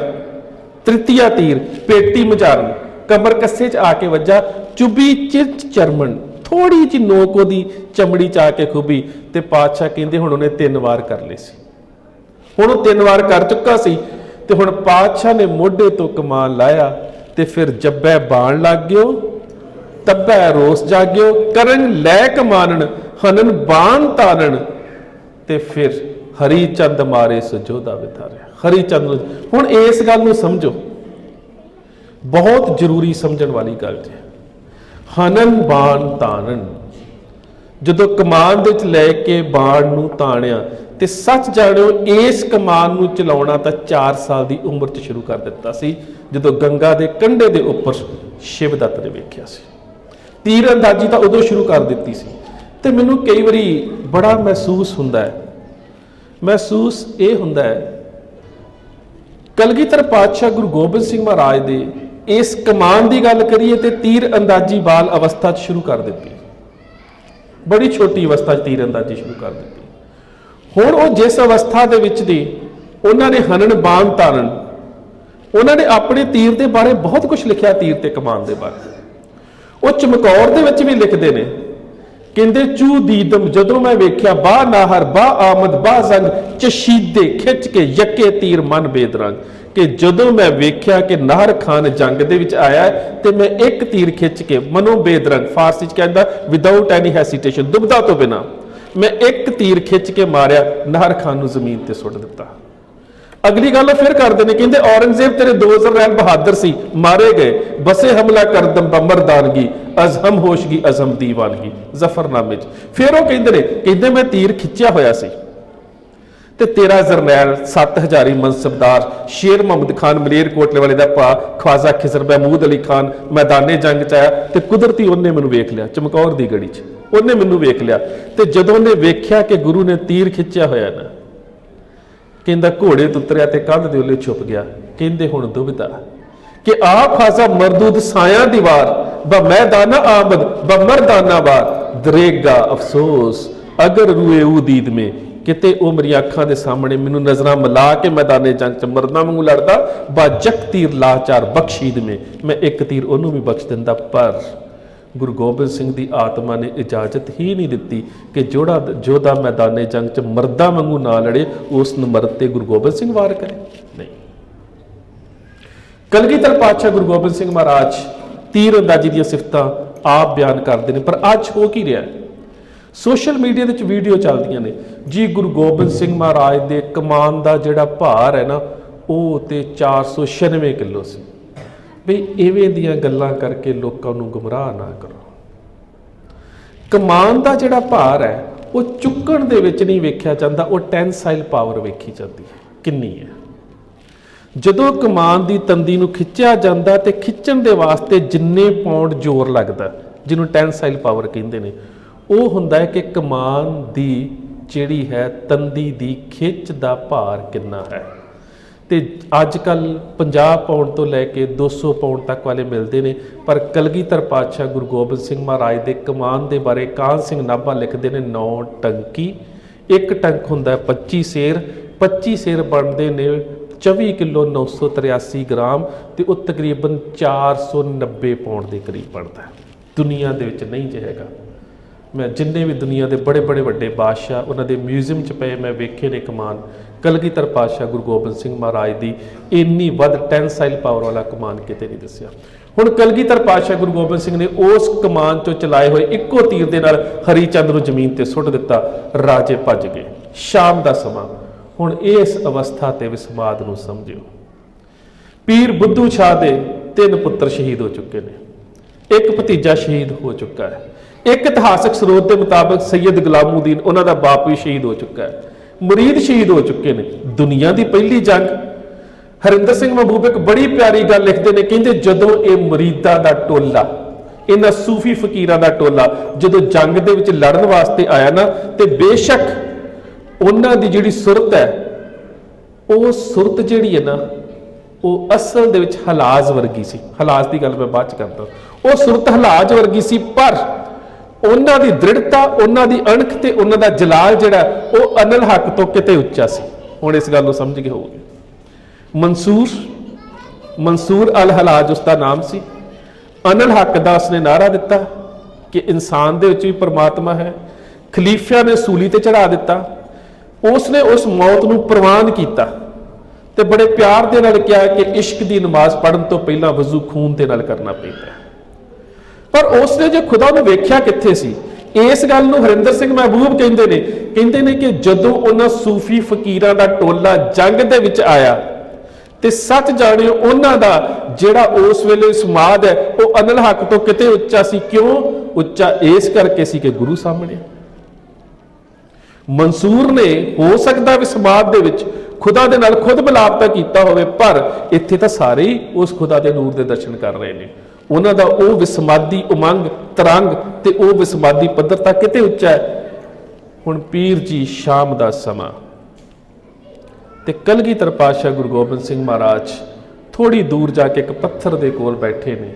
ਤ੍ਰਿਤੀਆ ਤੀਰ, ਪੇਟੀ ਮਝਾਰਨ, ਕਮਰ ਕੱਸੇ 'ਚ ਆ ਕੇ ਵੱਜਾ ਚੁਬੀ ਚਿਰਚ ਚਰਮਣ ਥੋੜੀ ਜਿਹੀ ਨੋਕ ਉਹਦੀ ਚਮੜੀ 'ਚ ਆ ਕੇ ਖੁੱਬੀ ਤੇ ਪਾਤਸ਼ਾਹ ਕਹਿੰਦੇ ਹੁਣ ਉਹਨੇ ਤਿੰਨ ਵਾਰ ਕਰ ਲਏ ਸੀ। ਹੁਣ ਉਹ ਤਿੰਨ ਵਾਰ ਕਰ ਚੁੱਕਾ ਸੀ ਤੇ ਹੁਣ ਪਾਤਸ਼ਾਹ ਨੇ ਮੋਢੇ ਤੋਂ ਕਮਾਨ ਲਾਇਆ ਤੇ ਫਿਰ ਜੱਬੈ ਬਾਣ ਲੱਗ ਗਿਓ, ਤੱਬੈ ਰੋਸ ਜਾਗਿਓ, ਕਰਨ ਲੈ ਕਮਾਨਣ, ਹਨਨ ਬਾਣ ਤਾਨਣ ਤੇ ਫਿਰ ਹਰੀ ਚੰਦ ਮਾਰੇ ਸਜੋਦਾ ਵਿਥਾਰਿਆ ਹਰੀ ਚੰਦ ਨੂੰ ਹੁਣ ਇਸ ਗੱਲ ਨੂੰ ਸਮਝੋ। ਬਹੁਤ ਜ਼ਰੂਰੀ ਸਮਝਣ ਵਾਲੀ ਗੱਲ ਹੈ ਹਨਨ ਬਾਣ ਤਾਨਨ ਜਦੋਂ ਕਮਾਨ ਦੇ ਵਿੱਚ ਲੈ ਕੇ ਬਾਣ ਨੂੰ ਤਾਣਿਆ ਤੇ ਸੱਚ ਜਾਣਿਓ, ਇਸ ਕਮਾਨ ਨੂੰ ਚਲਾਉਣਾ ਤਾਂ 4 ਸਾਲ ਦੀ ਉਮਰ 'ਚ ਸ਼ੁਰੂ ਕਰ ਦਿੱਤਾ ਸੀ, ਜਦੋਂ ਗੰਗਾ ਦੇ ਕੰਢੇ ਦੇ ਉੱਪਰ ਸ਼ਿਵ ਦੱਤ ਨੇ ਵੇਖਿਆ ਸੀ। ਤੀਰ ਅੰਦਾਜ਼ੀ ਤਾਂ ਉਦੋਂ ਸ਼ੁਰੂ ਕਰ ਦਿੱਤੀ ਸੀ। ਤੇ ਮੈਨੂੰ ਕਈ ਵਾਰੀ ਬੜਾ ਮਹਿਸੂਸ ਹੁੰਦਾ ਹੈ। ਮਹਿਸੂਸ ਇਹ ਹੁੰਦਾ ਹੈ, ਕਲਗੀਧਰ ਪਾਤਸ਼ਾਹ ਗੁਰੂ ਗੋਬਿੰਦ ਸਿੰਘ ਮਹਾਰਾਜ ਦੇ ਇਸ ਕਮਾਨ ਦੀ ਗੱਲ ਕਰੀਏ ਤੇ ਤੀਰ ਅੰਦਾਜ਼ੀ ਬਾਲ ਅਵਸਥਾ 'ਚ ਸ਼ੁਰੂ ਕਰ ਦਿੱਤੀ। ਬੜੀ ਛੋਟੀ ਅਵਸਥਾ 'ਚ ਤੀਰ ਅੰਦਾਜ਼ੀ ਸ਼ੁਰੂ ਕਰ ਦਿੱਤੀ। ਹੁਣ ਉਹ ਜਿਸ ਅਵਸਥਾ ਦੇ ਵਿੱਚ ਦੀ ਉਹਨਾਂ ਨੇ ਹਨਨ ਬਾਣ ਤਾਰਨ, ਉਹਨਾਂ ਨੇ ਆਪਣੇ ਤੀਰ ਦੇ ਬਾਰੇ ਬਹੁਤ ਕੁਝ ਲਿਖਿਆ ਤੀਰ ਤੇ ਕਮਾਨ ਦੇ ਬਾਰੇ। ਉਹ ਚਮਕੌਰ ਦੇ ਵਿੱਚ ਵੀ ਲਿਖਦੇ ਨੇ, ਕਹਿੰਦੇ, ਚੂ ਦੀਦਮ ਜਦੋਂ ਮੈਂ ਵੇਖਿਆ, ਬਾ ਨਾਹਰ, ਬਾ ਆਮਦ, ਬਾ ਜ਼ੰਗ ਚਸ਼ੀਦੇ ਖਿੱਚ ਕੇ ਯੱਕੇ ਤੀਰ ਮਨ ਬੇਦਰੰਗ। ਕਿ ਜਦੋਂ ਮੈਂ ਵੇਖਿਆ ਕਿ ਨਾਹਰ ਖਾਨ ਜੰਗ ਦੇ ਵਿੱਚ ਆਇਆ ਤੇ ਮੈਂ ਇੱਕ ਤੀਰ ਖਿੱਚ ਕੇ ਮਨੋ ਬੇਦਰੰਗ ਫਾਰਸੀ ਚ ਕਹਿੰਦਾ ਵਿਦਆਊਟ ਐਨੀ ਹੈਸੀਟੇਸ਼ਨ ਦੁਬਦਾ ਤੋਂ ਬਿਨਾ ਮੈਂ ਇੱਕ ਤੀਰ ਖਿੱਚ ਕੇ ਮਾਰਿਆ, ਨਾਹਰ ਖਾਨ ਨੂੰ ਜ਼ਮੀਨ ਤੇ ਸੁੱਟ ਦਿੱਤਾ। ਅਗਲੀ ਗੱਲ ਫਿਰ ਕਰਦੇ ਨੇ, ਕਹਿੰਦੇ, ਔਰੰਗਜ਼ੇਬ ਤੇਰੇ ਦੋ ਜ਼ਰਨੈਲ ਬਹਾਦਰ ਸੀ, ਮਾਰੇ ਗਏ, ਬਸੇ ਹਮਲਾ ਕਰ ਕਰਦਮ ਬਮਰਦਾਨਗੀ ਅਜ਼ਹਮ ਹੋਸ਼ਗੀ ਅਜ਼ਮ ਦੀਵਾਨਗੀ, ਜ਼ਫਰਨਾਮੇ 'ਚ। ਫਿਰ ਉਹ ਕਹਿੰਦੇ ਨੇ, ਕਹਿੰਦੇ, ਮੈਂ ਤੀਰ ਖਿੱਚਿਆ ਹੋਇਆ ਸੀ। ਤੇ ਤੇਰਾ ਜਰਨੈਲ 7000 ਮਨਸਬਦਾਰ, ਸ਼ੇਰ ਮੁਹੰਮਦ ਖਾਨ ਮਲੇਰਕੋਟਲੇ ਵਾਲੇ ਦਾ ਭਾ, ਖਵਾਜਾ ਖਿਜ਼ਰ ਮਹਿਮੂਦ ਅਲੀ ਖਾਨ, ਮੈਦਾਨੇ ਜੰਗ ਚ ਆਇਆ ਤੇ ਕੁਦਰਤੀ ਉਹਨੇ ਮੈਨੂੰ ਵੇਖ ਲਿਆ, ਚਮਕੌਰ ਦੀ ਗੜੀ 'ਚ। ਉਹਨੇ ਮੈਨੂੰ ਵੇਖ ਲਿਆ ਤੇ ਜਦੋਂ ਉਹਨੇ ਵੇਖਿਆ ਕਿ ਗੁਰੂ ਨੇ ਤੀਰ ਖਿੱਚਿਆ ਹੋਇਆ ਨਾ, ਕਹਿੰਦਾ ਘੋੜੇ ਤੋਂ ਉਤਰਿਆ ਤੇ ਕੰਧ ਦੇ ਉੱਲੇ ਛੁਪ ਗਿਆ। ਕਹਿੰਦੇ ਹੁਣ ਦੁਬਿਧਾ ਕਿ ਆ ਖਾਸਾ ਮਰਦੂਦ ਸਾਇਆ ਦੀਵਾਰ, ਬ ਮੈਦਾਨਾ ਆਮਦ, ਬ ਮਰਦਾਨਾ ਬਾਰ ਦਰੇਗਾ ਅਫਸੋਸ, ਅਗਰ ਰੂਏ ਉਹ ਮੇ ਕਿਤੇ ਉਹ ਮੇਰੀਆਂ ਅੱਖਾਂ ਦੇ ਸਾਹਮਣੇ ਮੈਨੂੰ ਨਜ਼ਰਾਂ ਮਿਲਾ ਕੇ ਮੈਦਾਨੇ ਜੰਗ ਚ ਮਰਦਾਂ ਵਾਂਗੂ ਲੜਦਾ, ਬਾ ਜਕ ਤੀਰ ਲਾਚਾਰ ਬਖਸ਼ੀਦ ਮੇ, ਮੈਂ ਇੱਕ ਤੀਰ ਉਹਨੂੰ ਵੀ ਬਖਸ਼ ਦਿੰਦਾ, ਪਰ ਗੁਰੂ ਗੋਬਿੰਦ ਸਿੰਘ ਦੀ ਆਤਮਾ ਨੇ ਇਜਾਜ਼ਤ ਹੀ ਨਹੀਂ ਦਿੱਤੀ ਕਿ ਜੋੜਾ ਜੋਧਾ ਮੈਦਾਨੇ ਜੰਗ ਚ ਮਰਦਾਂ ਵਾਂਗੂ ਨਾ ਲੜੇ, ਉਸ ਨੂੰ ਮਰਦ ਤੇ ਗੁਰੂ ਗੋਬਿੰਦ ਸਿੰਘ ਵਾਰ ਕਰੇ। ਨਹੀਂ। ਕਲਗੀਧਰ ਪਾਤਸ਼ਾਹ ਗੁਰੂ ਗੋਬਿੰਦ ਸਿੰਘ ਮਹਾਰਾਜ ਤੀਰ ਅੰਦਾਜ਼ੀ ਦੀਆਂ ਸਿਫਤਾਂ ਆਪ ਬਿਆਨ ਕਰਦੇ ਨੇ, ਪਰ ਅੱਜ ਹੋ ਕੀ ਰਿਹਾ ਹੈ? ਸੋਸ਼ਲ ਮੀਡੀਆ ਦੇ ਵਿੱਚ ਵੀਡੀਓ ਚੱਲਦੀਆਂ ਨੇ। ਜੀ ਗੁਰੂ ਗੋਬਿੰਦ ਸਿੰਘ ਮਹਾਰਾਜ ਦੇ ਕਮਾਨ ਦਾ ਜਿਹੜਾ ਭਾਰ ਹੈ ਨਾ, ਉਹ ਤੇ 496 ਕਿਲੋ ਸੀ। ਵੀ ਇਵੇਂ ਦੀਆਂ ਗੱਲਾਂ ਕਰਕੇ ਲੋਕਾਂ ਨੂੰ ਗੁੰਮਰਾਹ ਨਾ ਕਰੋ। ਕਮਾਨ ਦਾ ਜਿਹੜਾ ਭਾਰ ਹੈ, ਉਹ ਚੁੱਕਣ ਦੇ ਵਿੱਚ ਨਹੀਂ ਵੇਖਿਆ ਜਾਂਦਾ, ਉਹ ਟੈਂਸਾਈਲ ਪਾਵਰ ਵੇਖੀ ਜਾਂਦੀ ਹੈ। ਕਿੰਨੀ ਹੈ? ਜਦੋਂ ਕਮਾਨ ਦੀ ਤੰਦੀ ਨੂੰ ਖਿੱਚਿਆ ਜਾਂਦਾ ਤੇ ਖਿੱਚਣ ਦੇ ਵਾਸਤੇ ਜਿੰਨੇ ਪਾਉਂਡ ਜ਼ੋਰ ਲੱਗਦਾ, ਜਿਹਨੂੰ ਟੈਂਸਾਈਲ ਪਾਵਰ ਕਹਿੰਦੇ ਨੇ ਉਹ ਹੁੰਦਾ ਹੈ ਕਿ ਕਮਾਨ ਦੀ ਜਿਹੜੀ ਹੈ, ਤੰਦੀ ਦੀ ਖਿੱਚ ਦਾ ਭਾਰ ਕਿੰਨਾ ਹੈ? ਤੇ ਅੱਜ ਕੱਲ 50 ਪਾਉਣ ਤੋਂ ਲੈ ਕੇ 200 ਪਾਉਂਡ ਤੱਕ ਵਾਲੇ ਮਿਲਦੇ ਨੇ, ਪਰ ਕਲਗੀਧਰ ਪਾਤਸ਼ਾਹ ਗੁਰੂ ਗੋਬਿੰਦ ਸਿੰਘ ਮਹਾਰਾਜ ਦੇ ਕਮਾਨ ਦੇ ਬਾਰੇ ਕਾਨ ਸਿੰਘ ਨਾਭਾ ਲਿਖਦੇ ਨੇ ਨੌ ਟੰਕੀ। ਇੱਕ ਟੰਕ ਹੁੰਦਾ ਹੈ 25 ਸੇਰ। 25 ਸੇਰ ਬਣਦੇ ਨੇ 24 ਕਿਲੋ 983 ਗ੍ਰਾਮ ਤੇ ਉਹ ਤਕਰੀਬਨ 490 ਪੌਂਡ ਦੇ ਕਰੀਬ ਬਣਦਾ ਦੁਨੀਆ ਦੇ ਵਿੱਚ ਨਹੀਂ ਜੇ ਹੈਗਾ। ਮੈਂ ਜਿੰਨੇ ਵੀ ਦੁਨੀਆ ਦੇ ਬੜੇ ਬੜੇ ਵੱਡੇ ਬਾਦਸ਼ਾਹ, ਉਹਨਾਂ ਦੇ ਮਿਊਜ਼ੀਅਮ 'ਚ ਪਏ ਮੈਂ ਵੇਖੇ ਨੇ ਕਮਾਨ। ਕਲਗੀਧਰ ਪਾਤਸ਼ਾਹ ਗੁਰੂ ਗੋਬਿੰਦ ਸਿੰਘ ਮਹਾਰਾਜ ਦੀ ਇੰਨੀ ਵੱਧ ਟੈਂਸਾਈਲ ਪਾਵਰ ਵਾਲਾ ਕਮਾਨ ਕਿਤੇ ਨਹੀਂ ਦੱਸਿਆ। ਹੁਣ ਕਲਗੀਧਰ ਪਾਤਸ਼ਾਹ ਗੁਰੂ ਗੋਬਿੰਦ ਸਿੰਘ ਨੇ ਉਸ ਕਮਾਨ ਚੋਂ ਚਲਾਏ ਹੋਏ ਇੱਕੋ ਤੀਰ ਦੇ ਨਾਲ ਹਰੀ ਚੰਦ ਨੂੰ ਜ਼ਮੀਨ ਤੇ ਸੁੱਟ ਦਿੱਤਾ, ਰਾਜੇ ਭੱਜ ਗਏ। ਸ਼ਾਮ ਦਾ ਸਮਾਂ। ਹੁਣ ਇਸ ਅਵਸਥਾ ਤੇ ਵਿਸਮਾਦ ਨੂੰ ਸਮਝਿਓ। ਪੀਰ ਬੁੱਧੂ ਸ਼ਾਹ ਦੇ ਤਿੰਨ ਪੁੱਤਰ ਸ਼ਹੀਦ ਹੋ ਚੁੱਕੇ ਨੇ। ਇੱਕ ਭਤੀਜਾ ਸ਼ਹੀਦ ਹੋ ਚੁੱਕਾ ਹੈ। ਇੱਕ ਇਤਿਹਾਸਕ ਸਰੋਤ ਦੇ ਮੁਤਾਬਕ ਸੈਯਦ ਗੁਲਾਮਉਦੀਨ ਉਹਨਾਂ ਦਾ ਬਾਪ ਵੀ ਸ਼ਹੀਦ ਹੋ ਚੁੱਕਾ ਹੈ। ਮੁਰੀਦ ਸ਼ਹੀਦ ਹੋ ਚੁੱਕੇ ਨੇ, ਦੁਨੀਆ ਦੀ ਪਹਿਲੀ ਜੰਗ। ਹਰਿੰਦਰ ਸਿੰਘ ਮਹਬੂਬ ਇੱਕ ਬੜੀ ਪਿਆਰੀ ਗੱਲ ਲਿਖਦੇ ਨੇ, ਕਹਿੰਦੇ ਜਦੋਂ ਇਹ ਮੁਰੀਦਾਂ ਦਾ ਟੋਲਾ, ਇਹਨਾਂ ਸੂਫੀ ਫਕੀਰਾਂ ਦਾ ਟੋਲਾ ਜਦੋਂ ਜੰਗ ਦੇ ਵਿੱਚ ਲੜਨ ਵਾਸਤੇ ਆਇਆ ਨਾ, ਤੇ ਬੇਸ਼ੱਕ ਉਹਨਾਂ ਦੀ ਜਿਹੜੀ ਸੁਰਤ ਹੈ, ਉਹ ਸੁਰਤ ਜਿਹੜੀ ਹੈ ਨਾ, ਉਹ ਅਸਲ ਦੇ ਵਿੱਚ ਹਲਾਜ਼ ਵਰਗੀ ਸੀ। ਹਲਾਜ਼ ਦੀ ਗੱਲ ਮੈਂ ਬਾਅਦ ਚ ਕਰਦਾ। ਉਹ ਸੁਰਤ ਹਲਾਜ਼ ਵਰਗੀ ਸੀ, ਪਰ ਉਹਨਾਂ ਦੀ ਦ੍ਰਿੜਤਾ, ਉਹਨਾਂ ਦੀ ਅਣਖ ਤੇ ਉਹਨਾਂ ਦਾ ਜਲਾਲ ਜਿਹੜਾ, ਉਹ ਅਨਲ ਹੱਕ ਤੋਂ ਕਿਤੇ ਉੱਚਾ ਸੀ। ਹੁਣ ਇਸ ਗੱਲ ਨੂੰ ਸਮਝ ਗਏ ਹੋਵੋਗੇ ਮਨਸੂਰ ਮਨਸੂਰ ਅਲ ਹਲਾਜ ਉਸ ਦਾ ਨਾਮ ਸੀ। ਅਨਲ ਹੱਕ ਦਾ ਉਸਨੇ ਨਾਰਾ ਦਿੱਤਾ ਕਿ ਇਨਸਾਨ ਦੇ ਵਿੱਚ ਵੀ ਪਰਮਾਤਮਾ ਹੈ। ਖਲੀਫਿਆਂ ਨੇ ਸੂਲੀ ਤੇ ਚੜਾ ਦਿੱਤਾ। ਉਸਨੇ ਉਸ ਮੌਤ ਨੂੰ ਪ੍ਰਵਾਨ ਕੀਤਾ ਤੇ ਬੜੇ ਪਿਆਰ ਦੇ ਨਾਲ ਕਿਹਾ ਕਿ ਇਸ਼ਕ ਦੀ ਨਮਾਜ਼ ਪੜਨ ਤੋਂ ਪਹਿਲਾਂ ਵਜ਼ੂ ਖੂਨ ਦੇ ਨਾਲ ਕਰਨਾ ਪੈਂਦਾ ਹੈ। ਪਰ ਉਸਨੇ ਜੇ ਖੁਦਾ ਨੂੰ ਵੇਖਿਆ ਕਿੱਥੇ ਸੀ? ਇਸ ਗੱਲ ਨੂੰ ਹਰਿੰਦਰ ਸਿੰਘ ਮਹਿਬੂਬ ਕਹਿੰਦੇ ਨੇ। ਕਹਿੰਦੇ ਨੇ ਕਿ ਜਦੋਂ ਉਹਨਾਂ ਸੂਫੀ ਫਕੀਰਾਂ ਦਾ ਟੋਲਾ ਜੰਗ ਦੇ ਵਿੱਚ ਆਇਆ, ਤੇ ਸੱਚ ਜਾਣਿਓ ਉਹਨਾਂ ਦਾ ਜਿਹੜਾ ਉਸ ਵੇਲੇ ਸਮਾਦ ਹੈ, ਉਹ ਅਨਲ ਹੱਕ ਤੋਂ ਕਿਤੇ ਉੱਚਾ ਸੀ? ਕਿਉਂ? ਉੱਚਾ ਇਸ ਕਰਕੇ ਸੀ ਕਿ ਗੁਰੂ ਸਾਹਮਣੇ ਮਨਸੂਰ ਨੇ ਹੋ ਸਕਦਾ ਵੀ ਸਮਾਦ ਦੇ ਵਿੱਚ ਖੁਦਾ ਦੇ ਨਾਲ ਖੁਦ ਮਿਲਾਪ ਤਾਂ ਕੀਤਾ ਹੋਵੇ, ਪਰ ਇੱਥੇ ਤਾਂ ਸਾਰੇ ਹੀ ਉਸ ਖੁਦਾ ਦੇ ਨੂਰ ਦੇ ਦਰਸ਼ਨ ਕਰ ਰਹੇ ਨੇ। ਉਹਨਾਂ ਦਾ ਉਹ ਵਿਸਮਾਦੀ ਉਮੰਗ, ਤਰੰਗ ਤੇ ਉਹ ਵਿਸਮਾਦੀ ਪੱਧਰ ਤਾਂ ਕਿਤੇ ਉੱਚਾ ਹੈ। ਹੁਣ ਪੀਰ ਜੀ ਸ਼ਾਮ ਦਾ ਸਮਾਂ। ਤੇ ਕਲਗੀਧਰ ਪਾਤਸ਼ਾਹ ਗੁਰੂ ਗੋਬਿੰਦ ਸਿੰਘ ਮਹਾਰਾਜ ਥੋੜੀ ਦੂਰ ਜਾ ਕੇ ਇੱਕ ਪੱਥਰ ਦੇ ਕੋਲ ਬੈਠੇ ਨੇ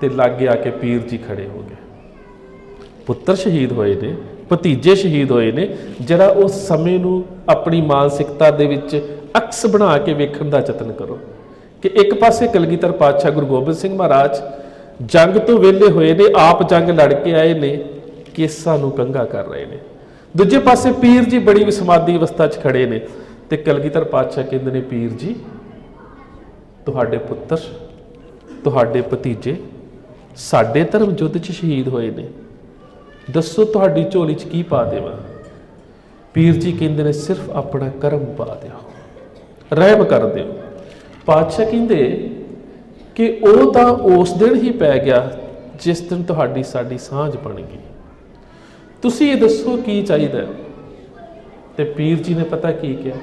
ਤੇ ਲਾਗੇ ਆ ਕੇ ਪੀਰ ਜੀ ਖੜੇ ਹੋ ਗਏ। ਪੁੱਤਰ ਸ਼ਹੀਦ ਹੋਏ ਨੇ, ਭਤੀਜੇ ਸ਼ਹੀਦ ਹੋਏ ਨੇ, ਜਿਹੜਾ ਉਸ ਸਮੇਂ ਨੂੰ ਆਪਣੀ ਮਾਨਸਿਕਤਾ ਦੇ ਵਿੱਚ ਅਕਸ ਬਣਾ ਕੇ ਵੇਖਣ ਦਾ ਯਤਨ ਕਰੋ। ਕਿ ਇੱਕ ਪਾਸੇ ਕਲਗੀਧਰ ਪਾਤਸ਼ਾਹ ਗੁਰੂ ਗੋਬਿੰਦ ਸਿੰਘ ਮਹਾਰਾਜ ਜੰਗ ਤੋਂ ਵਿਹਲੇ ਹੋਏ ਨੇ, ਆਪ ਜੰਗ ਲੜ ਕੇ ਆਏ ਨੇ, ਕੇਸਾਂ ਨੂੰ ਕੰਗਾ ਕਰ ਰਹੇ ਨੇ। ਦੂਜੇ ਪਾਸੇ ਪੀਰ ਜੀ ਬੜੀ ਵਿਸਮਾਦੀ ਅਵਸਥਾ 'ਚ ਖੜੇ ਨੇ ਤੇ ਕਲਗੀਧਰ ਪਾਤਸ਼ਾਹ ਕਹਿੰਦੇ ਨੇ, ਪੀਰ ਜੀ, ਤੁਹਾਡੇ ਪੁੱਤਰ, ਤੁਹਾਡੇ ਭਤੀਜੇ ਸਾਡੇ ਧਰਮ ਯੁੱਧ 'ਚ ਸ਼ਹੀਦ ਹੋਏ ਨੇ। ਦੱਸੋ ਤੁਹਾਡੀ ਝੋਲੀ 'ਚ ਕੀ ਪਾ ਦੇਵਾਂ? ਪੀਰ ਜੀ ਕਹਿੰਦੇ ਨੇ, ਸਿਰਫ ਆਪਣਾ ਕਰਮ ਪਾ ਦਿਓ। ਰਹਿਮ ਕਰ ਦਿਓ। ਪਾਤਸ਼ਾਹ ਕਹਿੰਦੇ ਕਿ ਉਹ ਤਾਂ ਉਸ ਦਿਨ ਹੀ ਪੈ ਗਿਆ ਜਿਸ ਦਿਨ ਤੁਹਾਡੀ ਸਾਡੀ ਸਾਂਝ ਬਣ ਗਈ। ਤੁਸੀਂ ਇਹ ਦੱਸੋ ਕੀ ਚਾਹੀਦਾ ਹੈ? ਤੇ ਪੀਰ ਜੀ ਨੇ ਪਤਾ ਕੀ ਕਿਹਾ?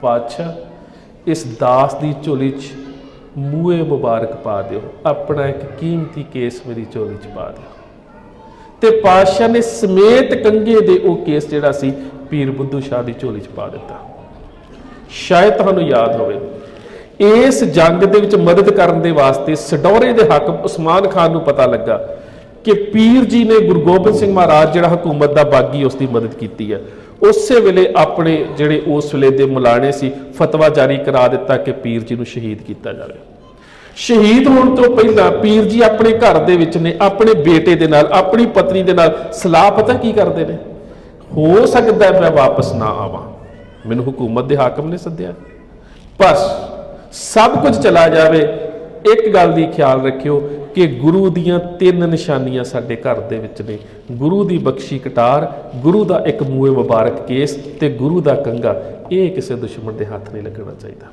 ਪਾਤਸ਼ਾਹ, ਇਸ ਦਾਸ ਦੀ ਝੋਲੀ 'ਚ ਮੂਏ ਮੁਬਾਰਕ ਪਾ ਦਿਓ। ਆਪਣਾ ਇੱਕ ਕੀਮਤੀ ਕੇਸ ਮੇਰੀ ਝੋਲੀ 'ਚ ਪਾ ਦਿਓ। ਤੇ ਪਾਤਸ਼ਾਹ ਨੇ ਸਮੇਤ ਕੰਗੇ ਦੇ ਉਹ ਕੇਸ ਜਿਹੜਾ ਸੀ, ਪੀਰ ਬੁੱਧੂ ਸ਼ਾਹ ਦੀ ਝੋਲੀ 'ਚ ਪਾ ਦਿੱਤਾ। ਸ਼ਾਇਦ ਤੁਹਾਨੂੰ ਯਾਦ ਹੋਵੇ ਇਸ ਜੰਗ ਦੇ ਵਿੱਚ ਮਦਦ ਕਰਨ ਦੇ ਵਾਸਤੇ ਸਡੌਰੇ ਦੇ ਹਾਕਮ ਉਸਮਾਨ ਖਾਨ ਨੂੰ ਪਤਾ ਲੱਗਾ ਕਿ ਪੀਰ ਜੀ ਨੇ ਗੁਰੂ ਗੋਬਿੰਦ ਸਿੰਘ ਮਹਾਰਾਜ ਜਿਹੜਾ ਹਕੂਮਤ ਦਾ ਬਾਗੀ ਉਸ ਦੀ ਮਦਦ ਕੀਤੀ ਹੈ। ਉਸੇ ਵੇਲੇ ਆਪਣੇ ਜਿਹੜੇ ਉਸ ਵੇਲੇ ਦੇ ਮੁਲਾਣੇ ਸੀ, ਫਤਵਾ ਜਾਰੀ ਕਰਾ ਦਿੱਤਾ ਕਿ ਪੀਰ ਜੀ ਨੂੰ ਸ਼ਹੀਦ ਕੀਤਾ ਜਾਵੇ। ਸ਼ਹੀਦ ਹੋਣ ਤੋਂ ਪਹਿਲਾਂ ਪੀਰ ਜੀ ਆਪਣੇ ਘਰ ਦੇ ਵਿੱਚ ਨੇ, ਆਪਣੇ ਬੇਟੇ ਦੇ ਨਾਲ, ਆਪਣੀ ਪਤਨੀ ਦੇ ਨਾਲ ਸਲਾਹ ਪਤਾ ਕੀ ਕਰਦੇ ਨੇ? ਹੋ ਸਕਦਾ ਮੈਂ ਵਾਪਸ ਨਾ ਆਵਾਂ। ਮੈਨੂੰ ਹਕੂਮਤ ਦੇ ਹਾਕਮ ਨੇ ਸੱਦਿਆ। ਬਸ। ਸਭ ਕੁਝ ਚਲਾ ਜਾਵੇ, ਇੱਕ ਗੱਲ ਦੀ ਖਿਆਲ ਰੱਖਿਓ ਕਿ ਗੁਰੂ ਦੀਆਂ ਤਿੰਨ ਨਿਸ਼ਾਨੀਆਂ ਸਾਡੇ ਘਰ ਦੇ ਵਿੱਚ ਨੇ। ਗੁਰੂ ਦੀ ਬਖਸ਼ੀ ਕਟਾਰ, ਗੁਰੂ ਦਾ ਇੱਕ ਮੂਏ ਮੁਬਾਰਕ ਕੇਸ ਤੇ ਗੁਰੂ ਦਾ ਕੰਗਾ, ਇਹ ਕਿਸੇ ਦੁਸ਼ਮਣ ਦੇ ਹੱਥ ਨਹੀਂ ਲੱਗਣਾ ਚਾਹੀਦਾ।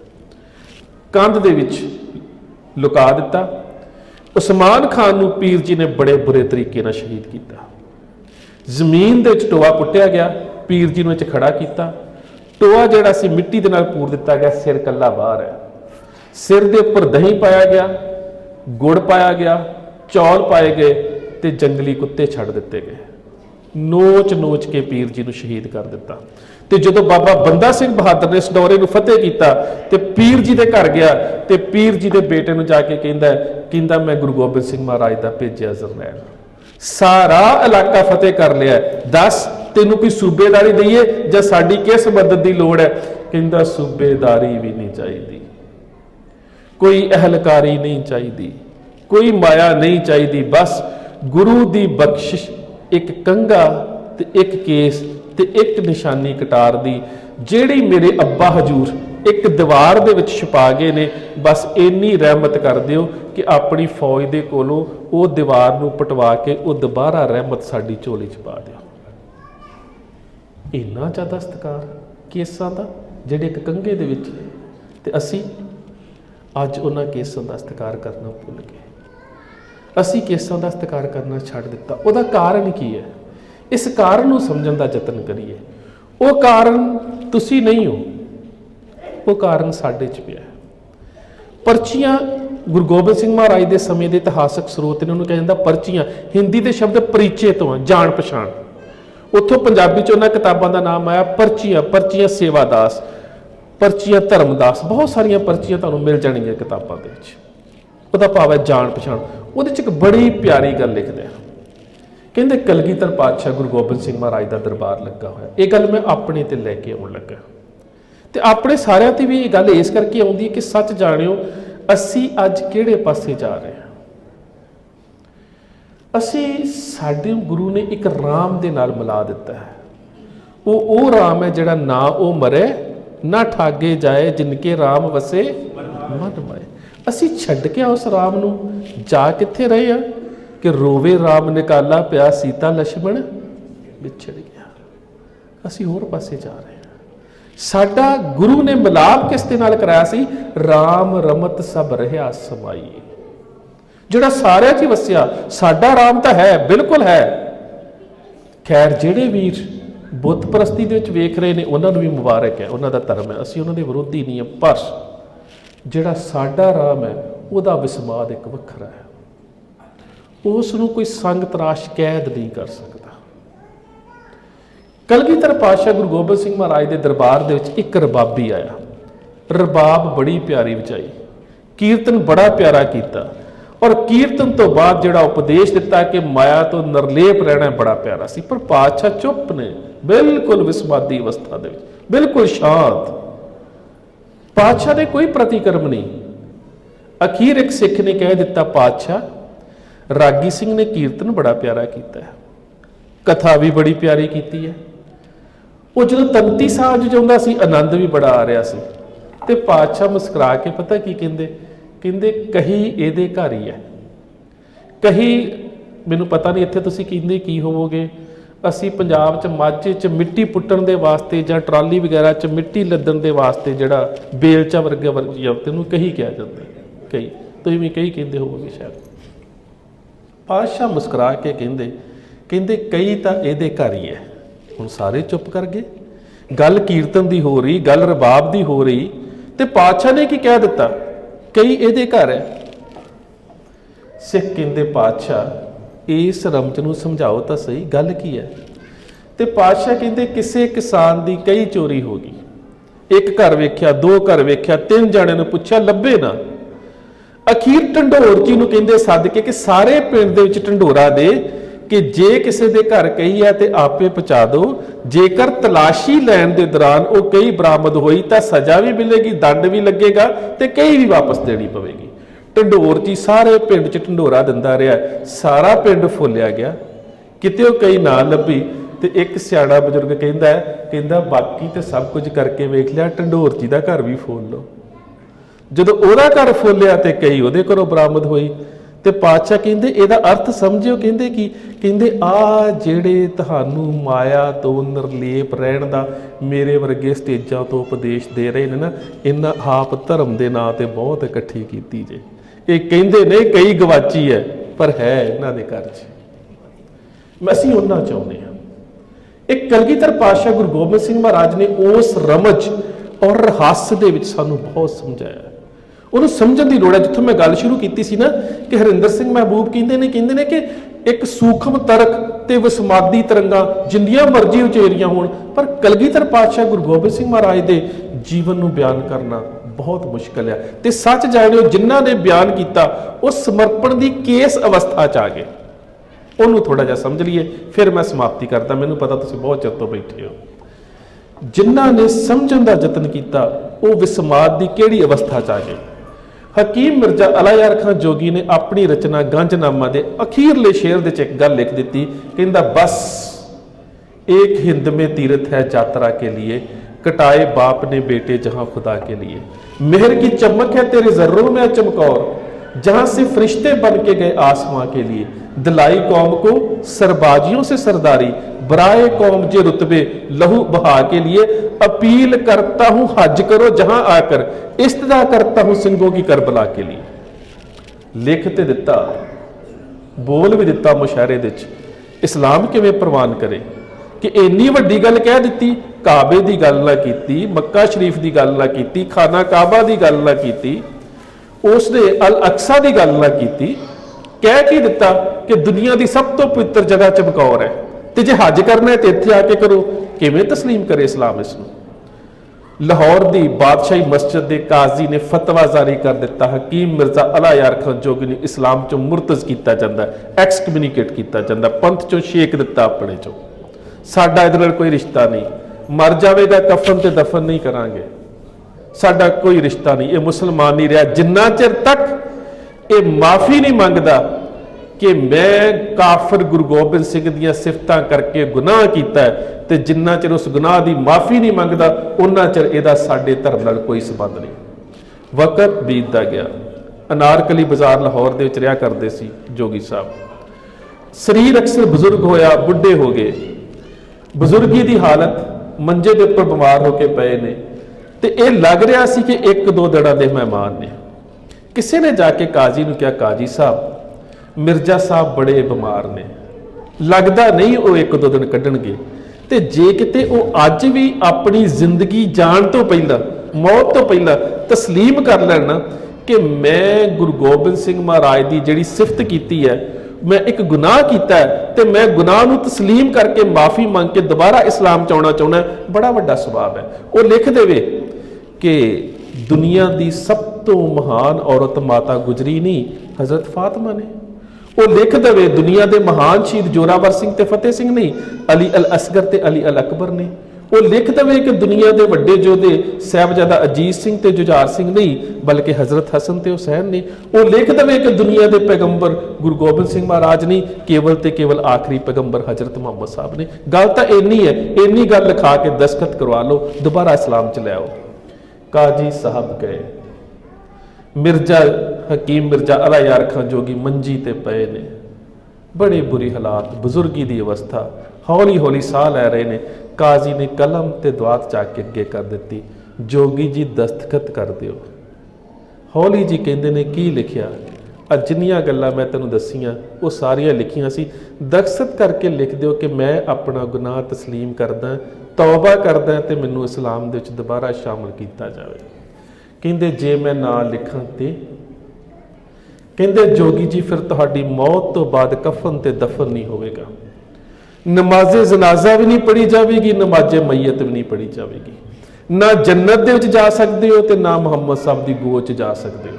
ਕੰਧ ਦੇ ਵਿੱਚ ਲੁਕਾ ਦਿੱਤਾ। ਉਸਮਾਨ ਖਾਨ ਨੂੰ ਪੀਰ ਜੀ ਨੇ ਬੜੇ ਬੁਰੇ ਤਰੀਕੇ ਨਾਲ ਸ਼ਹੀਦ ਕੀਤਾ। ਜ਼ਮੀਨ ਦੇ ਵਿੱਚ ਟੋਆ ਪੁੱਟਿਆ ਗਿਆ, ਪੀਰ ਜੀ ਨੂੰ ਵਿੱਚ ਖੜਾ ਕੀਤਾ। ਟੋਆ ਜਿਹੜਾ ਸੀ ਮਿੱਟੀ ਦੇ ਨਾਲ ਪੂਰ ਦਿੱਤਾ ਗਿਆ, ਸਿਰ ਕੱਲਾ ਬਾਹਰ ਹੈ। ਸਿਰ ਦੇ ਉੱਪਰ ਦਹੀਂ ਪਾਇਆ ਗਿਆ, ਗੁੜ ਪਾਇਆ ਗਿਆ, ਚੌਲ ਪਾਏ ਗਏ ਤੇ ਜੰਗਲੀ ਕੁੱਤੇ ਛੱਡ ਦਿੱਤੇ ਗਏ। ਨੋਚ ਨੋਚ ਕੇ ਪੀਰ ਜੀ ਨੂੰ ਸ਼ਹੀਦ ਕਰ ਦਿੱਤਾ। ਤੇ ਜਦੋਂ ਬਾਬਾ ਬੰਦਾ ਸਿੰਘ ਬਹਾਦਰ ਨੇ ਸਡੌਰੇ ਨੂੰ ਫਤਿਹ ਕੀਤਾ ਤੇ ਪੀਰ ਜੀ ਦੇ ਘਰ ਗਿਆ ਤੇ ਪੀਰ ਜੀ ਦੇ ਬੇਟੇ ਨੂੰ ਜਾ ਕੇ ਕਹਿੰਦਾ ਕਹਿੰਦਾ, ਮੈਂ ਗੁਰੂ ਗੋਬਿੰਦ ਸਿੰਘ ਮਹਾਰਾਜ ਦਾ ਭੇਜਿਆ ਜ਼ਰਨੈਲ। ਸਾਰਾ ਇਲਾਕਾ ਫਤਿਹ ਕਰ ਲਿਆ ਦੱਸ, ਤੈਨੂੰ ਕੋਈ ਸੂਬੇਦਾਰੀ ਦਈਏ ਜਾਂ ਸਾਡੀ ਕਿਸ ਮਦਦ ਦੀ ਲੋੜ ਹੈ? ਕਹਿੰਦਾ, ਸੂਬੇਦਾਰੀ ਵੀ ਨਹੀਂ ਚਾਹੀਦੀ। ਕੋਈ ਅਹਲਕਾਰੀ ਨਹੀਂ ਚਾਹੀਦੀ, ਕੋਈ ਮਾਇਆ ਨਹੀਂ ਚਾਹੀਦੀ, ਬਸ ਗੁਰੂ ਦੀ ਬਖਸ਼ਿਸ਼, ਇੱਕ ਕੰਗਾ ਤੇ ਇੱਕ ਕੇਸ ਤੇ ਇੱਕ ਨਿਸ਼ਾਨੀ ਕਟਾਰ ਦੀ, ਜਿਹੜੀ ਮੇਰੇ ਅੱਬਾ ਹਜੂਰ ਇੱਕ ਦੀਵਾਰ ਦੇ ਵਿੱਚ ਛੁਪਾ ਗਏ ਨੇ, ਬਸ ਇੰਨੀ ਰਹਿਮਤ ਕਰ ਦਿਓ ਕਿ ਆਪਣੀ ਫੌਜ ਦੇ ਕੋਲੋਂ ਉਹ ਦੀਵਾਰ ਨੂੰ ਪਟਵਾ ਕੇ ਉਹ ਦੁਬਾਰਾ ਰਹਿਮਤ ਸਾਡੀ ਝੋਲੀ 'ਚ ਪਾ ਦਿਓ ਇੰਨਾ ਜ਼ਿਆਦਾ ਸਤਿਕਾਰ ਕੇਸਾਂ ਦਾ, ਜਿਹੜੇ ਇੱਕ ਕੰਗੇ ਦੇ ਵਿੱਚ ਨੇ। ਤੇ ਅਸੀਂ ਅੱਜ ਉਹਨਾਂ ਕੇਸਾਂ ਦਾ ਸਤਿਕਾਰ ਕਰਨਾ ਭੁੱਲ ਗਏ। ਅਸੀਂ ਕੇਸਾਂ ਦਾ ਸਤਿਕਾਰ ਕਰਨਾ ਛੱਡ ਦਿੱਤਾ। ਉਹਦਾ ਕਾਰਨ ਕੀ ਹੈ? ਇਸ ਕਾਰਨ ਨੂੰ ਸਮਝਣ ਦਾ ਯਤਨ ਕਰੀਏ। ਉਹ ਕਾਰਨ ਤੁਸੀਂ ਨਹੀਂ ਹੋ। ਉਹ ਕਾਰਨ ਸਾਡੇ 'ਚ ਪਿਆ। ਹੈ ਪਰਚੀਆਂ ਗੁਰੂ ਗੋਬਿੰਦ ਸਿੰਘ ਮਹਾਰਾਜ ਦੇ ਸਮੇਂ ਦੇ ਇਤਿਹਾਸਕ ਸਰੋਤ ਨੇ ਉਹਨੂੰ ਕਿਹਾ ਜਾਂਦਾ ਪਰਚੀਆਂ। ਹਿੰਦੀ ਦੇ ਸ਼ਬਦ ਪਰਿਚੇ ਤੋਂ ਆ ਜਾਣ ਪਛਾਣ ਉੱਥੋਂ ਪੰਜਾਬੀ ਚ ਉਹਨਾਂ ਕਿਤਾਬਾਂ ਦਾ ਨਾਮ ਆਇਆ, ਪਰਚੀਆਂ ਪਰਚੀਆਂ ਸੇਵਾਦਾਸ ਪਰਚੀਆਂ ਧਰਮਦਾਸ, ਬਹੁਤ ਸਾਰੀਆਂ ਪਰਚੀਆਂ ਤੁਹਾਨੂੰ ਮਿਲ ਜਾਣਗੀਆਂ ਕਿਤਾਬਾਂ ਦੇ ਵਿੱਚ। ਉਹਦਾ ਭਾਵ ਹੈ ਜਾਣ ਪਛਾਣ। ਉਹਦੇ ਚ ਇੱਕ ਬੜੀ ਪਿਆਰੀ ਗੱਲ ਲਿਖਦੇ ਆ। ਕਹਿੰਦੇ ਕਲਗੀਧਰ ਪਾਤਸ਼ਾਹ ਗੁਰੂ ਗੋਬਿੰਦ ਸਿੰਘ ਮਹਾਰਾਜ ਦਾ ਦਰਬਾਰ ਲੱਗਾ ਹੋਇਆ। ਇਹ ਗੱਲ ਮੈਂ ਆਪਣੇ ਤੇ ਲੈ ਕੇ ਆਉਣ ਲੱਗਾ। ਤੇ ਆਪਣੇ ਸਾਰਿਆਂ ਤੇ ਵੀ ਇਹ ਗੱਲ ਇਸ ਕਰਕੇ ਆਉਂਦੀ ਹੈ ਕਿ ਸੱਚ ਜਾਣਿਓ, ਅਸੀਂ ਅੱਜ ਕਿਹੜੇ ਪਾਸੇ ਜਾ ਰਹੇ ਹਾਂ? ਅਸੀਂ ਸਾਡੇ ਗੁਰੂ ਨੇ ਇੱਕ ਰਾਮ ਦੇ ਨਾਲ ਮਿਲਾ ਦਿੱਤਾ ਹੈ। ਉਹ ਉਹ ਰਾਮ ਹੈ ਜਿਹੜਾ ਨਾ ਉਹ ਮਰੇ ਨਾ ਠਾਗੇ ਜਾਏ ਜਿਨਕੇ RAM ਵਸੇ ਮਨ ਮਾਏ। ਅਸੀਂ ਛੱਡ ਕੇ ਉਸ ਰਾਮ ਨੂੰ। ਜਾ ਕਿੱਥੇ ਰਹੇ ਆ? ਕਿ ਰੋਵੇ ਰਾਮ ਨਿਕਾਲਾ ਪਿਆ ਸੀਤਾ ਲక్ష్మణ ਵਿਛੜ ਗਿਆ। ਅਸੀਂ ਹੋਰ ਪਾਸੇ ਜਾ ਰਹੇ ਹਾਂ ਸਾਡਾ ਗੁਰੂ ਨੇ ਮਿਲਾਪ ਕਿਸ ਦੇ ਨਾਲ ਕਰਾਇਆ ਸੀ? ਰਾਮ ਰਮਤ ਸਭ ਰਹਾ ਸਮਾਈ ਜਿਹੜਾ ਸਾਰਿਆਂ 'ਚ ਵਸਿਆ, ਸਾਡਾ ਰਾਮ ਤਾਂ ਹੈ, ਬਿਲਕੁਲ ਹੈ। ਖੈਰ, ਜਿਹੜੇ ਵੀਰ ਬੁੱਤ ਪ੍ਰਸਤੀ ਦੇ ਵਿੱਚ ਵੇਖ ਰਹੇ ਨੇ, ਉਹਨਾਂ ਨੂੰ ਵੀ ਮੁਬਾਰਕ ਹੈ, ਉਹਨਾਂ ਦਾ ਧਰਮ ਹੈ। ਅਸੀਂ ਉਹਨਾਂ ਦੇ ਵਿਰੋਧੀ ਨਹੀਂ ਹਾਂ, ਪਰ ਜਿਹੜਾ ਸਾਡਾ ਰਾਮ ਹੈ, ਉਹਦਾ ਵਿਸਮਾਦ ਇੱਕ ਵੱਖਰਾ ਹੈ। ਉਸ ਨੂੰ ਕੋਈ ਸੰਗ ਤਰਾਸ਼ ਕੈਦ ਨਹੀਂ ਕਰ ਸਕਦਾ। ਕਲਗੀਧਰ ਪਾਤਸ਼ਾਹ ਗੁਰੂ ਗੋਬਿੰਦ ਸਿੰਘ ਮਹਾਰਾਜ ਦੇ ਦਰਬਾਰ ਦੇ ਵਿੱਚ ਇੱਕ ਰਬਾਬੀ ਆਇਆ। ਰਬਾਬ ਬੜੀ ਪਿਆਰੀ ਵਿਚਾਈ ਕੀਰਤਨ ਬੜਾ ਪਿਆਰਾ ਕੀਤਾ। ਔਰ ਕੀਰਤਨ ਤੋਂ ਬਾਅਦ ਜਿਹੜਾ ਉਪਦੇਸ਼ ਦਿੱਤਾ ਕਿ ਮਾਇਆ ਤੋਂ ਨਿਰਲੇਪ ਰਹਿਣਾ ਬੜਾ ਪਿਆਰਾ ਸੀ। ਪਰ ਪਾਤਸ਼ਾਹ ਚੁੱਪ ਨੇ। ਬਿਲਕੁਲ ਵਿਸਮਾਦੀ ਅਵਸਥਾ ਦੇ ਵਿੱਚ, ਬਿਲਕੁਲ ਸ਼ਾਂਤ। ਪਾਤਸ਼ਾਹ ਦੇ ਕੋਈ ਪ੍ਰਤੀਕਰਮ ਨਹੀਂ। ਅਖੀਰ ਇੱਕ ਸਿੱਖ ਨੇ ਕਹਿ ਦਿੱਤਾ, ਪਾਤਸ਼ਾਹ, ਰਾਗੀ ਸਿੰਘ ਨੇ ਕੀਰਤਨ ਬੜਾ ਪਿਆਰਾ ਕੀਤਾ ਹੈ। ਕਥਾ ਵੀ ਬੜੀ ਪਿਆਰੀ ਕੀਤੀ ਹੈ। ਉਹ ਜਦੋਂ ਤੰਤੀ ਸਾਜ ਜਾਂਦਾ ਸੀ, ਆਨੰਦ ਵੀ ਬੜਾ ਆ ਰਿਹਾ ਸੀ। ਤੇ ਪਾਤਸ਼ਾਹ ਮੁਸਕਰਾ ਕੇ ਪਤਾ ਕੀ ਕਹਿੰਦੇ? ਕਹਿੰਦੇ, ਕਹੀ ਇਹਦੇ ਘਰ ਹੀ ਹੈ। ਕਹੀ, ਮੈਨੂੰ ਪਤਾ ਨਹੀਂ ਇੱਥੇ ਤੁਸੀਂ ਕਹਿੰਦੇ ਕੀ ਹੋਵੋਗੇ? ਅਸੀਂ ਪੰਜਾਬ 'ਚ ਮਾਝੇ 'ਚ ਮਿੱਟੀ ਪੁੱਟਣ ਦੇ ਵਾਸਤੇ ਜਾਂ ਟਰਾਲੀ ਵਗੈਰਾ 'ਚ ਮਿੱਟੀ ਲੱਦਣ ਦੇ ਵਾਸਤੇ ਜਿਹੜਾ ਬੇਲਚਾ ਵਰਗਾ ਵਰਗੀ ਨੂੰ ਕਹੀ ਕਿਹਾ ਜਾਂਦਾ ਕਈ ਤੁਸੀਂ ਵੀ ਕਈ ਕਹਿੰਦੇ ਹੋਵੋਗੇ ਸ਼ਾਇਦ। ਪਾਤਸ਼ਾਹ ਮੁਸਕਰਾ ਕੇ ਕਹਿੰਦੇ ਕਹਿੰਦੇ ਕਈ ਤਾਂ ਇਹਦੇ ਘਰ ਹੀ ਹੈ। ਹੁਣ ਸਾਰੇ ਚੁੱਪ ਕਰ ਗਏ। ਗੱਲ ਕੀਰਤਨ ਦੀ ਹੋ ਰਹੀ, ਗੱਲ ਰਬਾਬ ਦੀ ਹੋ ਰਹੀ ਤੇ ਪਾਤਸ਼ਾਹ ਨੇ ਕੀ ਕਹਿ ਦਿੱਤਾ? ਕਈ ਇਹਦੇ ਘਰ ਹੈ। ਸਿੱਖ ਕਹਿੰਦੇ ਪਾਤਸ਼ਾਹ ਇਸ ਰਮਜ ਨੂੰ ਸਮਝਾਓ ਤਾਂ ਸਹੀ, ਗੱਲ ਕੀ ਹੈ? ਤੇ ਪਾਤਸ਼ਾਹ ਕਹਿੰਦੇ ਕਿਸੇ ਕਿਸਾਨ ਦੀ ਕਈ ਚੋਰੀ ਹੋ ਗਈ। ਇੱਕ ਘਰ ਵੇਖਿਆ, ਦੋ ਘਰ ਵੇਖਿਆ, ਤਿੰਨ ਜਣਿਆਂ ਨੂੰ ਪੁੱਛਿਆ, ਲੱਭੇ ਨਾ। ਅਖੀਰ ਢੰਡੋਰ ਜੀ ਨੂੰ ਕਹਿੰਦੇ ਸੱਦ ਕੇ ਕਿ ਸਾਰੇ ਪਿੰਡ ਦੇ ਵਿੱਚ ਢੰਡੋਰਾ ਦੇ ਕਿ ਜੇ ਕਿਸੇ ਦੇ ਘਰ ਕਹੀ ਹੈ ਤੇ ਆਪੇ ਪਹੁੰਚਾ ਦਿਓ। ਜੇਕਰ ਤਲਾਸ਼ੀ ਲੈਣ ਦੇ ਦੌਰਾਨ ਉਹ ਕਈ ਬਰਾਮਦ ਹੋਈ ਤਾਂ ਸਜ਼ਾ ਵੀ ਮਿਲੇਗੀ, ਦੰਡ ਵੀ ਲੱਗੇਗਾ ਤੇ ਕਈ ਵੀ ਵਾਪਸ ਦੇਣੀ ਪਵੇਗੀ। ਢੰਡੋਰ ਜੀ, ਸਾਰੇ ਪਿੰਡ 'ਚ ਢੰਡੋਰਾ ਦਿੰਦਾ ਰਿਹਾ ਸਾਰਾ ਪਿੰਡ ਫੁੱਲਿਆ ਗਿਆ। ਕਿਤੇ ਉਹ ਕਈ ਨਾ ਲੱਭੀ ਤੇ ਇੱਕ ਸਿਆਣਾ ਬਜ਼ੁਰਗ ਕਹਿੰਦਾ ਕਹਿੰਦਾ ਬਾਕੀ ਤੇ ਸਭ ਕੁਝ ਕਰਕੇ ਵੇਖ ਲਿਆ, ਢੰਡੋਰ ਜੀ ਦਾ ਘਰ ਵੀ ਫੋਲ ਲਓ। ਜਦੋਂ ਉਹਦਾ ਘਰ ਫੋਲਿਆ ਤੇ ਕਈ ਉਹਦੇ ਘਰੋਂ ਬਰਾਮਦ ਹੋਈ ਤੇ ਪਾਤਸ਼ਾਹ ਕਹਿੰਦੇ, ਇਹਦਾ ਅਰਥ ਸਮਝਿਓ, ਕਹਿੰਦੇ ਕੀ? ਕਹਿੰਦੇ, ਆ ਜਿਹੜੇ ਤੁਹਾਨੂੰ ਮਾਇਆ ਤੋਂ ਨਿਰਲੇਪ ਰਹਿਣ ਦਾ ਮੇਰੇ ਵਰਗੇ ਸਟੇਜਾਂ ਤੋਂ ਉਪਦੇਸ਼ ਦੇ ਰਹੇ ਨੇ ਨਾ, ਇਹਨਾਂ ਆਪ ਧਰਮ ਦੇ ਨਾਂ ਤੇ ਬਹੁਤ ਇਕੱਠੀ ਕੀਤੀ ਜੇ। ਇਹ ਕਹਿੰਦੇ ਨੇ ਕਈ ਗਵਾਚੀ ਹੈ, ਪਰ ਹੈ ਇਹਨਾਂ ਦੇ ਘਰ 'ਚ। ਅਸੀਂ ਉਹਨਾਂ ਚਾਹੁੰਦੇ ਹਾਂ। ਇੱਕ ਕਲਗੀਧਰ ਪਾਤਸ਼ਾਹ ਗੁਰੂ ਗੋਬਿੰਦ ਸਿੰਘ ਮਹਾਰਾਜ ਨੇ ਉਸ ਰਮਜ ਔਰ ਰਹੱਸ ਦੇ ਵਿੱਚ ਸਾਨੂੰ ਬਹੁਤ ਸਮਝਾਇਆ। ਉਹਨੂੰ ਸਮਝਣ ਦੀ ਲੋੜ ਹੈ। ਜਿੱਥੋਂ ਮੈਂ ਗੱਲ ਸ਼ੁਰੂ ਕੀਤੀ ਸੀ ਨਾ ਕਿ ਹਰਿੰਦਰ ਸਿੰਘ ਮਹਿਬੂਬ ਕਹਿੰਦੇ ਨੇ ਕਹਿੰਦੇ ਨੇ ਕਿ ਇੱਕ ਸੂਖਮ ਤਰਕ ਤੇ ਵਿਸਮਾਦੀ ਤਰੰਗਾਂ ਜਿੰਨੀਆਂ ਮਰਜ਼ੀ ਉਚੇਰੀਆਂ ਹੋਣ, ਪਰ ਕਲਗੀਧਰ ਪਾਤਸ਼ਾਹ ਗੁਰੂ ਗੋਬਿੰਦ ਸਿੰਘ ਮਹਾਰਾਜ ਦੇ ਜੀਵਨ ਨੂੰ ਬਿਆਨ ਕਰਨਾ ਬਹੁਤ ਮੁਸ਼ਕਲ ਹੈ ਤੇ ਸੱਚ ਜਾਣਿਓ, ਜਿਨ੍ਹਾਂ ਨੇ ਬਿਆਨ ਕੀਤਾ, ਉਹ ਸਮਰਪਣ ਦੀ ਕੇਸ ਅਵਸਥਾ ਚ ਆ ਗਏ। ਉਹਨੂੰ ਥੋੜਾ ਜਿਹਾ ਸਮਝ ਲਈਏ, ਫਿਰ ਮੈਂ ਸਮਾਪਤੀ ਕਰਦਾ। ਮੈਨੂੰ ਪਤਾ ਤੁਸੀਂ ਬਹੁਤ ਚਿਰ ਤੋਂ ਬੈਠੇ ਹੋ। ਜਿਨ੍ਹਾਂ ਨੇ ਸਮਝਣ ਦਾ ਯਤਨ ਕੀਤਾ, ਉਹ ਵਿਸਮਾਦ ਦੀ ਕਿਹੜੀ ਅਵਸਥਾ ਚ ਆ ਗਏ? ਹਕੀਮ ਮਿਰਜ਼ਾ ਅਲਾਯਾਰ ਖਾਨ ਜੋਗੀ ਨੇ ਆਪਣੀ ਰਚਨਾ ਗੰਜਨਾਮਾ ਦੇ ਅਖੀਰਲੇ ਸ਼ੇਰ ਦੇ ਚ ਇੱਕ ਗੱਲ ਲਿਖ ਦਿੱਤੀ। ਕਹਿੰਦਾ, ਬਸ ਇੱਕ ਹਿੰਦ ਮੇ ਤੀਰਥ ਹੈ ਯਾਤਰਾ ਕੇ ਲਈ ਕਟਾਏ ਬਾਪ ਨੇ ਬੇਟੇ ਜਹਾਂ ਖੁਦਾ ਕੇ ਲਈ मेहर की चमक है तेरे जर्रों में चमकौर जहाँ से फरिश्ते बन के गए आसमां के लिए। दिलाई कौम को सरबाजियों से सरदारी, बराए कौम जे रुतबे लहू बहा के लिए। अपील करता हूँ हज करो जहाँ आकर, इस्तदा करता हूँ सिंगों की करबला के लिए। लिखते दिता बोल भी दिता मुशायरे इस्लाम किवें प्रवान करे? कि इन्नी वीडी गल कह दी ਕਾਬੇ ਦੀ ਗੱਲ ਨਾ ਕੀਤੀ, ਮੱਕਾ ਸ਼ਰੀਫ ਦੀ ਗੱਲ ਨਾ ਕੀਤੀ, ਖਾਨਾ ਕਾਬਾ ਦੀ ਗੱਲ ਨਾ ਕੀਤੀ ਉਸ ਨੇ ਅਲ ਅਕਸਾ ਦੀ ਗੱਲ ਨਾ ਕੀਤੀ, ਕਹਿ ਕੀ ਦਿੱਤਾ ਕਿ ਦੁਨੀਆ ਦੀ ਸਭ ਤੋਂ ਪਵਿੱਤਰ ਜਗ੍ਹਾ ਚਮਕੌਰ ਹੈ ਤੇ ਜੇ ਹੱਜ ਕਰਨਾ ਹੈ ਤੇ ਇੱਥੇ ਆ ਕੇ ਕਰੋ। ਕਿਵੇਂ ਤਸਲੀਮ ਕਰੇ ਇਸਲਾਮ ਇਸ ਨੂੰ ਲਾਹੌਰ ਦੀ ਬਾਦਸ਼ਾਹੀ ਮਸਜਿਦ ਦੇ ਕਾਜ਼ੀ ਨੇ ਫਤਵਾ ਜਾਰੀ ਕਰ ਦਿੱਤਾ। ਹਕੀਮ ਮਿਰਜ਼ਾ ਅਲਾ ਯਾਰ ਖਾਨ ਜੋਗੀ ਨੂੰ ਇਸਲਾਮ ਚੋਂ ਮੁਰਤਜ਼ ਕੀਤਾ ਜਾਂਦਾ, ਐਕਸਕਮਿਊਨੀਕੇਟ ਕੀਤਾ ਜਾਂਦਾ, ਪੰਥ ਚੋਂ ਸ਼ੇਕ ਦਿੱਤਾ ਆਪਣੇ ਚੋਂ। ਸਾਡਾ ਇਹਦੇ ਨਾਲ ਕੋਈ ਰਿਸ਼ਤਾ ਨਹੀਂ। ਮਰ ਜਾਵੇਗਾ ਕਫਨ ਤੇ ਦਫਨ ਨਹੀਂ ਕਰਾਂਗੇ। ਸਾਡਾ ਕੋਈ ਰਿਸ਼ਤਾ ਨਹੀਂ, ਇਹ ਮੁਸਲਮਾਨ ਨਹੀਂ ਰਿਹਾ। ਜਿੰਨਾ ਚਿਰ ਤੱਕ ਇਹ ਮਾਫੀ ਨਹੀਂ ਮੰਗਦਾ ਕਿ ਮੈਂ ਕਾਫਰ ਗੁਰੂ ਗੋਬਿੰਦ ਸਿੰਘ ਦੀਆਂ ਸਿਫਤਾਂ ਕਰਕੇ ਗੁਨਾਹ ਕੀਤਾ ਹੈ, ਤੇ ਜਿੰਨਾ ਚਿਰ ਉਸ ਗੁਨਾਹ ਦੀ ਮਾਫੀ ਨਹੀਂ ਮੰਗਦਾ ਉਹਨਾਂ ਚਿਰ ਇਹਦਾ ਸਾਡੇ ਧਰਮ ਨਾਲ ਕੋਈ ਸਬੰਧ ਨਹੀਂ। ਵਕਤ ਬੀਤਦਾ ਗਿਆ। ਅਨਾਰਕਲੀ ਬਾਜ਼ਾਰ ਲਾਹੌਰ ਦੇ ਵਿੱਚ ਰਿਹਾ ਕਰਦੇ ਸੀ ਜੋਗੀ ਸਾਹਿਬ। ਸਰੀਰ ਅਕਸਰ ਬਜ਼ੁਰਗ ਹੋਇਆ, ਬੁੱਢੇ ਹੋ ਗਏ। ਬਜ਼ੁਰਗੀ ਦੀ ਹਾਲਤ ਮੰਜੇ ਦੇ ਉੱਪਰ ਬਿਮਾਰ ਹੋ ਕੇ ਪਏ ਨੇ। ਤੇ ਇਹ ਲੱਗ ਰਿਹਾ ਸੀ ਕਿ ਇੱਕ ਦੋ ਦਿਨਾਂ ਦੇ ਮਹਿਮਾਨ ਨੇ। ਕਿਸੇ ਨੇ ਜਾ ਕੇ ਕਾਜ਼ੀ ਨੂੰ ਕਿਹਾ, ਕਾਜ਼ੀ ਸਾਹਿਬ, ਮਿਰਜ਼ਾ ਸਾਹਿਬ ਬੜੇ ਬਿਮਾਰ ਨੇ। ਲੱਗਦਾ ਨਹੀਂ ਉਹ ਇੱਕ ਦੋ ਦਿਨ ਕੱਢਣਗੇ। ਤੇ ਜੇ ਕਿਤੇ ਉਹ ਅੱਜ ਵੀ ਆਪਣੀ ਜ਼ਿੰਦਗੀ ਜਾਣ ਤੋਂ ਪਹਿਲਾਂ, ਮੌਤ ਤੋਂ ਪਹਿਲਾਂ ਤਸਲੀਮ ਕਰ ਲੈਣ ਕਿ ਮੈਂ ਗੁਰੂ ਗੋਬਿੰਦ ਸਿੰਘ ਮਹਾਰਾਜ ਦੀ ਜਿਹੜੀ ਸਿਫਤ ਕੀਤੀ ਹੈ ਮੈਂ ਇੱਕ ਗੁਨਾਹ ਕੀਤਾ ਹੈ ਤੇ ਮੈਂ ਗੁਨਾਹ ਨੂੰ ਤਸਲੀਮ ਕਰਕੇ ਮਾਫੀ ਮੰਗ ਕੇ ਦੁਬਾਰਾ ਇਸਲਾਮ ਚ ਆਉਣਾ ਚਾਹੁੰਦਾ ਬੜਾ ਵੱਡਾ ਸਵਾਬ ਹੈ। ਉਹ ਲਿਖ ਦੇਵੇ ਕਿ ਦੁਨੀਆ ਦੀ ਸਭ ਤੋਂ ਮਹਾਨ ਔਰਤ ਮਾਤਾ ਗੁਜਰੀ ਨਹੀਂ ਹਜ਼ਰਤ ਫਾਤਮਾ ਨੇ। ਉਹ ਲਿਖ ਦੇਵੇ, ਦੁਨੀਆ ਦੇ ਮਹਾਨ ਸ਼ਹੀਦ ਜੋਰਾਵਰ ਸਿੰਘ ਤੇ ਫਤਿਹ ਸਿੰਘ ਨਹੀਂ ਅਲੀ ਅਲ ਅਸਗਰ ਤੇ ਅਲੀ ਅਲ ਅਕਬਰ ਨੇ। ਉਹ ਲਿਖ ਦਵੇ ਕਿ ਦੁਨੀਆ ਦੇ ਵੱਡੇ ਯੋਧੇ, ਸਾਹਿਬਜ਼ਾਦਾ ਅਜੀਤ ਸਿੰਘ ਤੇ ਜੁਝਾਰ ਸਿੰਘ ਨਹੀਂ, ਬਲਕਿ ਹਜ਼ਰਤ ਹਸਨ ਤੇ ਹੁਸੈਨ ਨੇ ਉਹ ਲਿਖ ਦਵੇ ਕਿ ਦੁਨੀਆ ਦੇ ਪੈਗੰਬਰ, ਗੁਰੂ ਗੋਬਿੰਦ ਸਿੰਘ ਮਹਾਰਾਜ ਨਹੀਂ, ਕੇਵਲ ਤੇ ਕੇਵਲ ਆਖਰੀ ਪੈਗੰਬਰ ਹਜ਼ਰਤ ਮੁਹੰਮਦ ਸਾਹਿਬ ਨੇ ਗੱਲ ਤਾਂ ਇੰਨੀ ਹੈ, ਇੰਨੀ ਗੱਲ ਲਿਖਾ ਕੇ ਦਸਖਤ ਕਰਵਾ ਲਓ, ਦੁਬਾਰਾ ਇਸਲਾਮ ਚ ਲੈ ਆਓ। ਕਾਜੀ ਸਾਹਿਬ ਗਏ ਮਿਰਜ਼ਾ ਹਕੀਮ ਮਿਰਜ਼ਾ ਅਲਾ ਯਾਰ ਖਾਂ ਜੋਗੀ ਮੰਜੀ ਤੇ ਪਏ ਨੇ। ਬੜੇ ਬੁਰੀ ਹਾਲਾਤ, ਬਜ਼ੁਰਗੀ ਦੀ ਅਵਸਥਾ ਹੌਲੀ ਹੌਲੀ ਸਾਹ ਲੈ ਰਹੇ ਨੇ। ਕਾਜ਼ੀ ਨੇ ਕਲਮ ਤੇ ਦੁਆਤ ਚੱਕ ਕੇ ਅੱਗੇ ਕਰ ਦਿੱਤੀ। ਜੋਗੀ ਜੀ ਦਸਤਖਤ ਕਰ ਦਿਓ। ਹੌਲੀ ਜੀ ਕਹਿੰਦੇ ਨੇ, ਕੀ ਲਿਖਿਆ? ਅੱਜ ਜਿੰਨੀਆਂ ਗੱਲਾਂ ਮੈਂ ਤੈਨੂੰ ਦੱਸੀਆਂ, ਉਹ ਸਾਰੀਆਂ ਲਿਖੀਆਂ ਸੀ। ਦਸਤਖਤ ਕਰਕੇ ਲਿਖ ਦਿਓ ਕਿ ਮੈਂ ਆਪਣਾ ਗੁਨਾਹ ਤਸਲੀਮ ਕਰਦਾ, ਤੌਬਾ ਕਰਦਾ ਤੇ ਮੈਨੂੰ ਇਸਲਾਮ ਦੇ ਵਿੱਚ ਦੁਬਾਰਾ ਸ਼ਾਮਲ ਕੀਤਾ ਜਾਵੇ। ਕਹਿੰਦੇ, ਜੇ ਮੈਂ ਨਾ ਲਿਖਾਂ ਤੇ? ਕਹਿੰਦੇ, ਜੋਗੀ ਜੀ, ਫਿਰ ਤੁਹਾਡੀ ਮੌਤ ਤੋਂ ਬਾਅਦ ਕਫਨ ਤੇ ਦਫਨ ਨਹੀਂ ਹੋਵੇਗਾ। ਨਮਾਜ਼ੇ ਜਨਾਜ਼ਾ ਵੀ ਨਹੀਂ ਪੜੀ ਜਾਵੇਗੀ, ਨਮਾਜ਼ੇ ਮਈਤ ਵੀ ਨਹੀਂ ਪੜੀ ਜਾਵੇਗੀ। ਨਾ ਜੰਨਤ ਦੇ ਵਿੱਚ ਜਾ ਸਕਦੇ ਹੋ ਤੇ ਨਾ ਮੁਹੰਮਦ ਸਾਹਿਬ ਦੀ ਗੋਦ 'ਚ ਜਾ ਸਕਦੇ ਹੋ।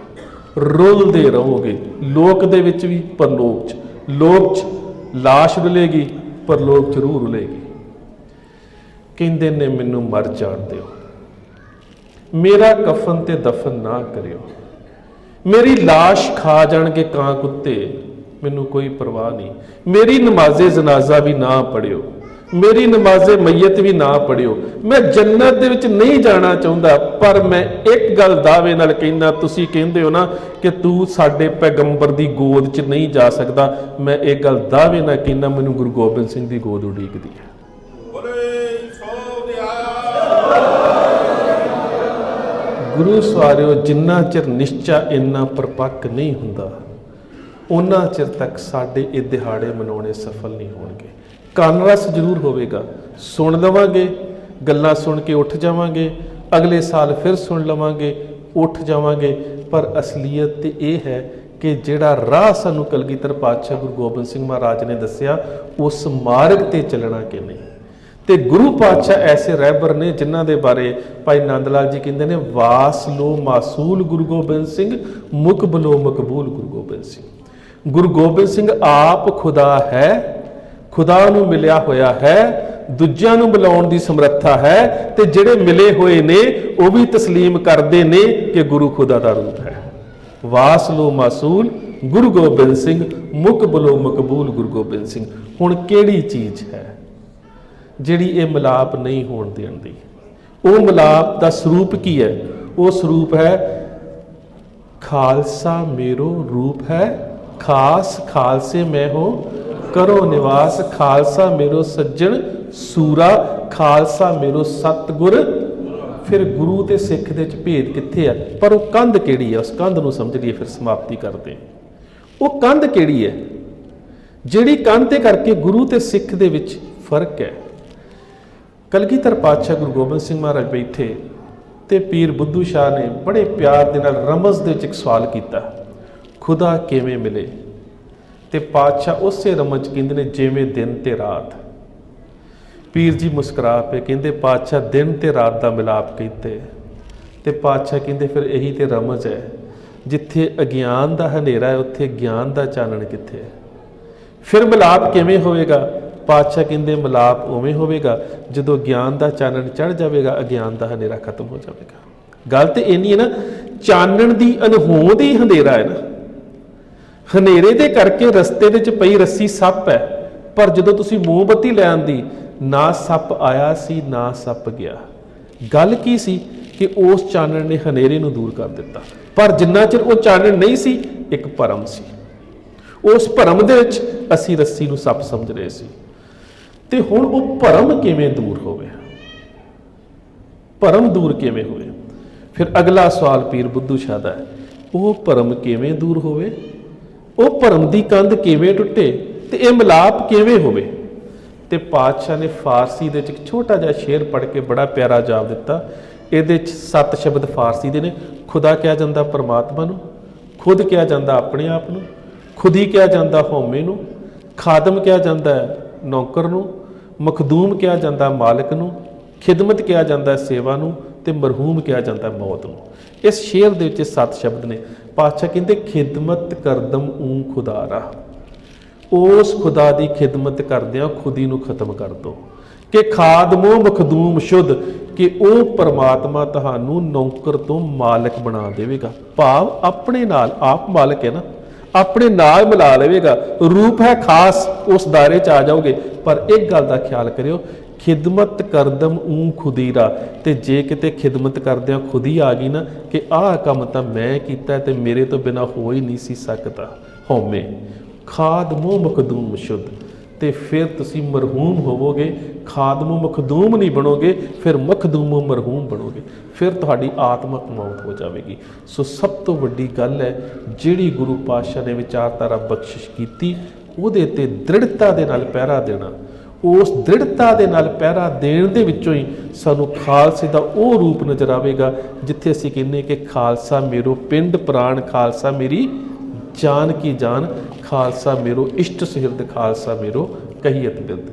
ਰੁਲਦੇ ਰਹੋਗੇ, ਲੋਕ ਦੇ ਵਿੱਚ ਵੀ ਪਰਲੋਕ 'ਚ। ਲੋਕ 'ਚ ਲਾਸ਼ ਰੁਲੇਗੀ ਪਰਲੋਕ 'ਚ ਰੂਹ ਰੁਲੇਗੀ। ਕਹਿੰਦੇ ਨੇ, ਮੈਨੂੰ ਮਰ ਜਾਣ ਦਿਓ। ਮੇਰਾ ਕਫਨ ਤੇ ਦਫਨ ਨਾ ਕਰਿਓ। ਮੇਰੀ লাশ ਖਾ ਜਾਣਗੇ ਕਾਂ ਕੁੱਤੇ। ਮੈਨੂੰ ਕੋਈ ਪਰਵਾਹ ਨਹੀਂ। ਮੇਰੀ ਨਮਾਜ਼ੇ ਜਨਾਜ਼ਾ ਵੀ ਨਾ ਪੜਿਓ ਮੇਰੀ ਨਮਾਜ਼ੇ ਮਈਤ ਵੀ ਨਾ ਪੜਿਓ ਮੈਂ ਜੰਨਤ ਦੇ ਵਿੱਚ ਨਹੀਂ ਜਾਣਾ ਚਾਹੁੰਦਾ ਪਰ ਮੈਂ ਇੱਕ ਗੱਲ ਦਾਅਵੇ ਨਾਲ ਕਹਿੰਦਾ ਤੁਸੀਂ ਕਹਿੰਦੇ ਹੋ ਨਾ ਕਿ ਤੂੰ ਸਾਡੇ ਪੈਗੰਬਰ ਦੀ ਗੋਦ 'ਚ ਨਹੀਂ ਜਾ ਸਕਦਾ। ਮੈਂ ਇਹ ਗੱਲ ਦਾਅਵੇ ਨਾਲ ਕਹਿੰਦਾ ਮੈਨੂੰ ਗੁਰੂ ਗੋਬਿੰਦ ਸਿੰਘ ਦੀ ਗੋਦ ਉਡੀਕਦੀ ਹੈ। ਗੁਰੂ ਸਵਾਰਿਓ ਜਿੰਨਾ ਚਿਰ ਨਿਸ਼ਚਾ ਇੰਨਾ ਪਰਪੱਕ ਨਹੀਂ ਹੁੰਦਾ ਉਹਨਾਂ ਚਿਰ ਤੱਕ ਸਾਡੇ ਇਹ ਦਿਹਾੜੇ ਮਨਾਉਣੇ ਸਫਲ ਨਹੀਂ ਹੋਣਗੇ। ਕੰਨ ਰਸ ਜ਼ਰੂਰ ਹੋਵੇਗਾ। ਸੁਣ ਲਵਾਂਗੇ, ਗੱਲਾਂ ਸੁਣ ਕੇ ਉੱਠ ਜਾਵਾਂਗੇ। ਅਗਲੇ ਸਾਲ ਫਿਰ ਸੁਣ ਲਵਾਂਗੇ, ਉੱਠ ਜਾਵਾਂਗੇ। ਪਰ ਅਸਲੀਅਤ ਤੇ ਇਹ ਹੈ ਕਿ ਜਿਹੜਾ ਰਾਹ ਸਾਨੂੰ ਕਲਗੀਧਰ ਪਾਤਸ਼ਾਹ ਗੁਰੂ ਗੋਬਿੰਦ ਸਿੰਘ ਮਹਾਰਾਜ ਨੇ ਦੱਸਿਆ, ਉਸ ਮਾਰਗ ਤੇ ਚੱਲਣਾ ਕਿ ਨਹੀਂ ਤੇ ਗੁਰੂ ਪਾਤਸ਼ਾਹ ਐਸੇ ਰਹਿਬਰ ਨੇ ਜਿਨ੍ਹਾਂ ਦੇ ਬਾਰੇ ਭਾਈ ਨੰਦ ਲਾਲ ਜੀ ਕਹਿੰਦੇ ਨੇ, ਵਾਸ ਲੋ ਮਾਸੂਲ ਗੁਰੂ ਗੋਬਿੰਦ ਸਿੰਘ ਮੁਕਬਲੋ ਮਕਬੂਲ ਗੁਰੂ ਗੋਬਿੰਦ ਸਿੰਘ। ਗੁਰੂ ਗੋਬਿੰਦ ਸਿੰਘ ਆਪ ਖੁਦਾ ਹੈ, ਖੁਦਾ ਨੂੰ ਮਿਲਿਆ ਹੋਇਆ ਹੈ, ਦੂਜਿਆਂ ਨੂੰ ਬੁਲਾਉਣ ਦੀ ਸਮਰੱਥਾ ਹੈ ਤੇ ਜਿਹੜੇ ਮਿਲੇ ਹੋਏ ਨੇ, ਉਹ ਵੀ ਤਸਲੀਮ ਕਰਦੇ ਨੇ ਕਿ ਗੁਰੂ ਖੁਦਾ ਦਾ ਰੂਪ ਹੈ। ਵਾਸ ਲੋ ਮਾਸੂਲ ਗੁਰੂ ਗੋਬਿੰਦ ਸਿੰਘ, ਮੁਕ ਬਲੋ ਮਕਬੂਲ ਗੁਰੂ ਗੋਬਿੰਦ ਸਿੰਘ। ਹੁਣ ਕਿਹੜੀ ਚੀਜ਼ ਹੈ ਜਿਹੜੀ ਇਹ ਮਿਲਾਪ ਨਹੀਂ ਹੋਣ ਦੇਣ ਦੀ? ਉਹ ਮਿਲਾਪ ਦਾ ਸਰੂਪ ਕੀ ਹੈ? ਉਹ ਸਰੂਪ ਹੈ, ਖਾਲਸਾ ਮੇਰੋ ਰੂਪ ਹੈ ਖਾਸ ਖਾਲਸੇ ਮੈਂ ਹੋ, ਕਰੋ ਨਿਵਾਸ, ਖਾਲਸਾ ਮੇਰੋ ਸੱਜਣ, ਸੂਰਾ, ਖਾਲਸਾ ਮੇਰੋ ਸਤਗੁਰ। ਫਿਰ ਗੁਰੂ ਤੇ ਸਿੱਖ ਦੇ ਵਿੱਚ ਭੇਦ ਕਿੱਥੇ ਆ? ਪਰ ਉਹ ਕੰਧ ਕਿਹੜੀ ਹੈ ਉਸ ਕੰਧ ਨੂੰ ਸਮਝ ਲਈਏ, ਫਿਰ ਸਮਾਪਤੀ ਕਰਦੇ ਉਹ ਕੰਧ ਕਿਹੜੀ ਹੈ? ਜਿਹੜੀ ਕੰਧ ਤੇ ਕਰਕੇ ਗੁਰੂ ਤੇ ਸਿੱਖ ਦੇ ਵਿੱਚ ਫ਼ਰਕ ਹੈ। ਕਲਗੀਧਰ ਪਾਤਸ਼ਾਹ ਗੁਰੂ ਗੋਬਿੰਦ ਸਿੰਘ ਮਹਾਰਾਜ ਬੈਠੇ ਤੇ ਪੀਰ ਬੁੱਧੂ ਸ਼ਾਹ ਨੇ ਬੜੇ ਪਿਆਰ ਦੇ ਨਾਲ ਰਮਜ਼ ਦੇ ਵਿੱਚ ਇੱਕ ਸਵਾਲ ਕੀਤਾ। ਖੁਦਾ ਕਿਵੇਂ ਮਿਲੇ? ਤੇ ਪਾਤਸ਼ਾਹ ਉਸੇ ਰਮਜ਼ 'ਚ ਕਹਿੰਦੇ ਨੇ, ਜਿਵੇਂ ਦਿਨ ਤੇ ਰਾਤ। ਪੀਰ ਜੀ ਮੁਸਕਰਾ ਪਏ, ਕਹਿੰਦੇ ਪਾਤਸ਼ਾਹ ਦਿਨ ਤੇ ਰਾਤ ਦਾ ਮਿਲਾਪ ਕੀਤੇ। ਤੇ ਪਾਤਸ਼ਾਹ ਕਹਿੰਦੇ ਫਿਰ ਇਹੀ ਤੇ ਰਮਜ਼ ਹੈ, ਜਿੱਥੇ ਅਗਿਆਨ ਦਾ ਹਨੇਰਾ ਹੈ, ਉੱਥੇ ਗਿਆਨ ਦਾ ਚਾਨਣ ਕਿੱਥੇ ਹੈ? ਫਿਰ ਮਿਲਾਪ ਕਿਵੇਂ ਹੋਵੇਗਾ? ਪਾਤਸ਼ਾਹ ਕਹਿੰਦੇ ਮਿਲਾਪ ਉਵੇਂ ਹੋਵੇਗਾ, ਜਦੋਂ ਗਿਆਨ ਦਾ ਚਾਨਣ ਚੜ ਜਾਵੇਗਾ, ਅਗਿਆਨ ਦਾ ਹਨੇਰਾ ਖਤਮ ਹੋ ਜਾਵੇਗਾ। ਗੱਲ ਤੇ ਇੰਨੀ ਹੈ ਨਾ, ਚਾਨਣ ਦੀ ਅਨਹੋਂਦ ਹੀ ਹਨੇਰਾ ਹੈ ਨਾ। ਹਨੇਰੇ ਦੇ ਕਰਕੇ ਰਸਤੇ ਦੇ ਵਿੱਚ ਪਈ ਰੱਸੀ ਸੱਪ ਹੈ, ਪਰ ਜਦੋਂ ਤੁਸੀਂ ਮੋਮਬੱਤੀ ਲੈ ਆਂਦੀ ਨਾ ਸੱਪ ਆਇਆ ਸੀ, ਨਾ ਸੱਪ ਗਿਆ। ਗੱਲ ਕੀ ਸੀ? ਕਿ ਉਸ ਚਾਨਣ ਨੇ ਹਨੇਰੇ ਨੂੰ ਦੂਰ ਕਰ ਦਿੱਤਾ। ਪਰ ਜਿੰਨਾ ਚਿਰ ਉਹ ਚਾਨਣ ਨਹੀਂ ਸੀ, ਇੱਕ ਭਰਮ ਸੀ। ਉਸ ਭਰਮ ਦੇ ਵਿੱਚ ਅਸੀਂ ਰੱਸੀ ਨੂੰ ਸੱਪ ਸਮਝ ਰਹੇ ਸੀ। ਤੇ ਹੁਣ ਉਹ ਭਰਮ ਕਿਵੇਂ ਦੂਰ ਹੋਵੇ? ਭਰਮ ਦੂਰ ਕਿਵੇਂ ਹੋਵੇ? ਫਿਰ ਅਗਲਾ ਸਵਾਲ ਪੀਰ ਬੁੱਧੂ ਸ਼ਾਹ ਦਾ ਹੈ, ਉਹ ਭਰਮ ਕਿਵੇਂ ਦੂਰ ਹੋਵੇ? ਉਹ ਭਰਮ ਦੀ ਕੰਧ ਕਿਵੇਂ ਟੁੱਟੇ ਤੇ ਇਹ ਮਿਲਾਪ ਕਿਵੇਂ ਹੋਵੇ? ਤੇ ਪਾਤਸ਼ਾਹ ਨੇ ਫਾਰਸੀ ਦੇ ਵਿੱਚ ਇੱਕ ਛੋਟਾ ਜਿਹਾ ਸ਼ੇਰ ਪੜ੍ਹ ਕੇ ਬੜਾ ਪਿਆਰਾ ਜਵਾਬ ਦਿੱਤਾ। ਇਹਦੇ ਵਿੱਚ ਸੱਤ ਸ਼ਬਦ ਫਾਰਸੀ ਦੇ ਨੇ। ਖੁਦਾ ਕਿਹਾ ਜਾਂਦਾ ਪਰਮਾਤਮਾ ਨੂੰ, ਖੁਦ ਕਿਹਾ ਜਾਂਦਾ ਆਪਣੇ ਆਪ ਨੂੰ, ਖੁਦੀ ਕਿਹਾ ਜਾਂਦਾ ਹਉਮੈ ਨੂੰ, ਖਾਦਮ ਕਿਹਾ ਜਾਂਦਾ ਨੌਕਰ ਨੂੰ, ਮਖਦੂਮ ਕਿਹਾ ਜਾਂਦਾ ਮਾਲਕ ਨੂੰ, ਖਿਦਮਤ ਕਿਹਾ ਜਾਂਦਾ ਸੇਵਾ ਨੂੰ ਤੇ ਮਰਹੂਮ ਕਿਹਾ ਜਾਂਦਾ ਮੌਤ ਨੂੰ। ਇਸ ਸ਼ੇਰ ਦੇ ਵਿੱਚ ਸੱਤ ਸ਼ਬਦ ਨੇ। ਪਾਤਸ਼ਾਹ ਕਹਿੰਦੇ, ਖਿਦਮਤ ਕਰਦਮ ਊ ਖੁਦਾਰਾ। ਉਸ ਖੁਦਾ ਦੀ ਖਿਦਮਤ ਕਰਦਿਆਂ ਖੁਦੀ ਨੂੰ ਖਤਮ ਕਰ ਦੋ। ਕਿ ਖਾਦਮੋ ਮਖਦੂਮ ਸ਼ੁੱਧ, ਕਿ ਉਹ ਪਰਮਾਤਮਾ ਤੁਹਾਨੂੰ ਨੌਕਰ ਤੋਂ ਮਾਲਕ ਬਣਾ ਦੇਵੇਗਾ। ਭਾਵ ਆਪਣੇ ਨਾਲ ਆਪ ਮਾਲਕ ਹੈ ਨਾ। ਆਪਣੇ ਨਾਲ ਮਿਲਾ ਲਵੇਗਾ। ਰੂਪ ਹੈ ਖਾਸ, ਉਸ ਦਾਇਰੇ ਚ ਆ ਜਾਓਗੇ। ਪਰ ਇੱਕ ਗੱਲ ਦਾ ਖਿਆਲ ਕਰਿਓ ਖਿਦਮਤ ਕਰਦਮ ਊ ਖੁਦੀਰਾ। ਤੇ ਜੇ ਕਿਤੇ ਖਿਦਮਤ ਕਰਦਿਆਂ ਖੁਦੀ ਆ ਗਈ ਨਾ ਕਿ ਆਹ ਕੰਮ ਤਾਂ ਮੈਂ ਕੀਤਾ ਤੇ ਮੇਰੇ ਤੋਂ ਬਿਨਾ ਹੋ ਹੀ ਨਹੀਂ ਸੀ ਸਕਦਾ। ਹਉਮੈ, ਖਾਦ ਮੂੰਹ ਮਖਦੂਮ ਸ਼ੁੱਧ। ਤੇ ਫਿਰ ਤੁਸੀਂ ਮਰਹੂਮ ਹੋਵੋਗੇ ਖਾਦਮੋ ਮਖਦੂਮ ਨਹੀਂ ਬਣੋਗੇ, ਫਿਰ ਮਖਦੂਮੋ ਮਰਹੂਮ ਬਣੋਗੇ। ਫਿਰ ਤੁਹਾਡੀ ਆਤਮਕ ਮੌਤ ਹੋ ਜਾਵੇਗੀ। ਸੋ ਸਭ ਤੋਂ ਵੱਡੀ ਗੱਲ ਹੈ, ਜਿਹੜੀ ਗੁਰੂ ਪਾਤਸ਼ਾਹ ਨੇ ਵਿਚਾਰਧਾਰਾ ਬਖਸ਼ਿਸ਼ ਕੀਤੀ, ਉਹਦੇ ਤੇ ਦ੍ਰਿੜਤਾ ਦੇ ਨਾਲ ਪਹਿਰਾ ਦੇਣਾ। ਉਸ ਦ੍ਰਿੜਤਾ ਦੇ ਨਾਲ ਪਹਿਰਾ ਦੇਣ ਦੇ ਵਿੱਚੋਂ ਹੀ ਸਾਨੂੰ ਖਾਲਸੇ ਦਾ ਉਹ ਰੂਪ ਨਜ਼ਰ ਆਵੇਗਾ, ਜਿੱਥੇ ਅਸੀਂ ਕਹਿੰਨੇ ਕਿ ਖਾਲਸਾ ਮੇਰੋ ਪਿੰਡ ਪ੍ਰਾਣ, ਖਾਲਸਾ ਮੇਰੀ ਜਾਨ ਕੀ ਜਾਨ, ਖਾਲਸਾ ਮੇਰੋ ਇਸ਼ਟ ਸਿਰਦ, ਖਾਲਸਾ ਮੇਰੋ ਕਹੀਅਤ ਬਿਰਦ।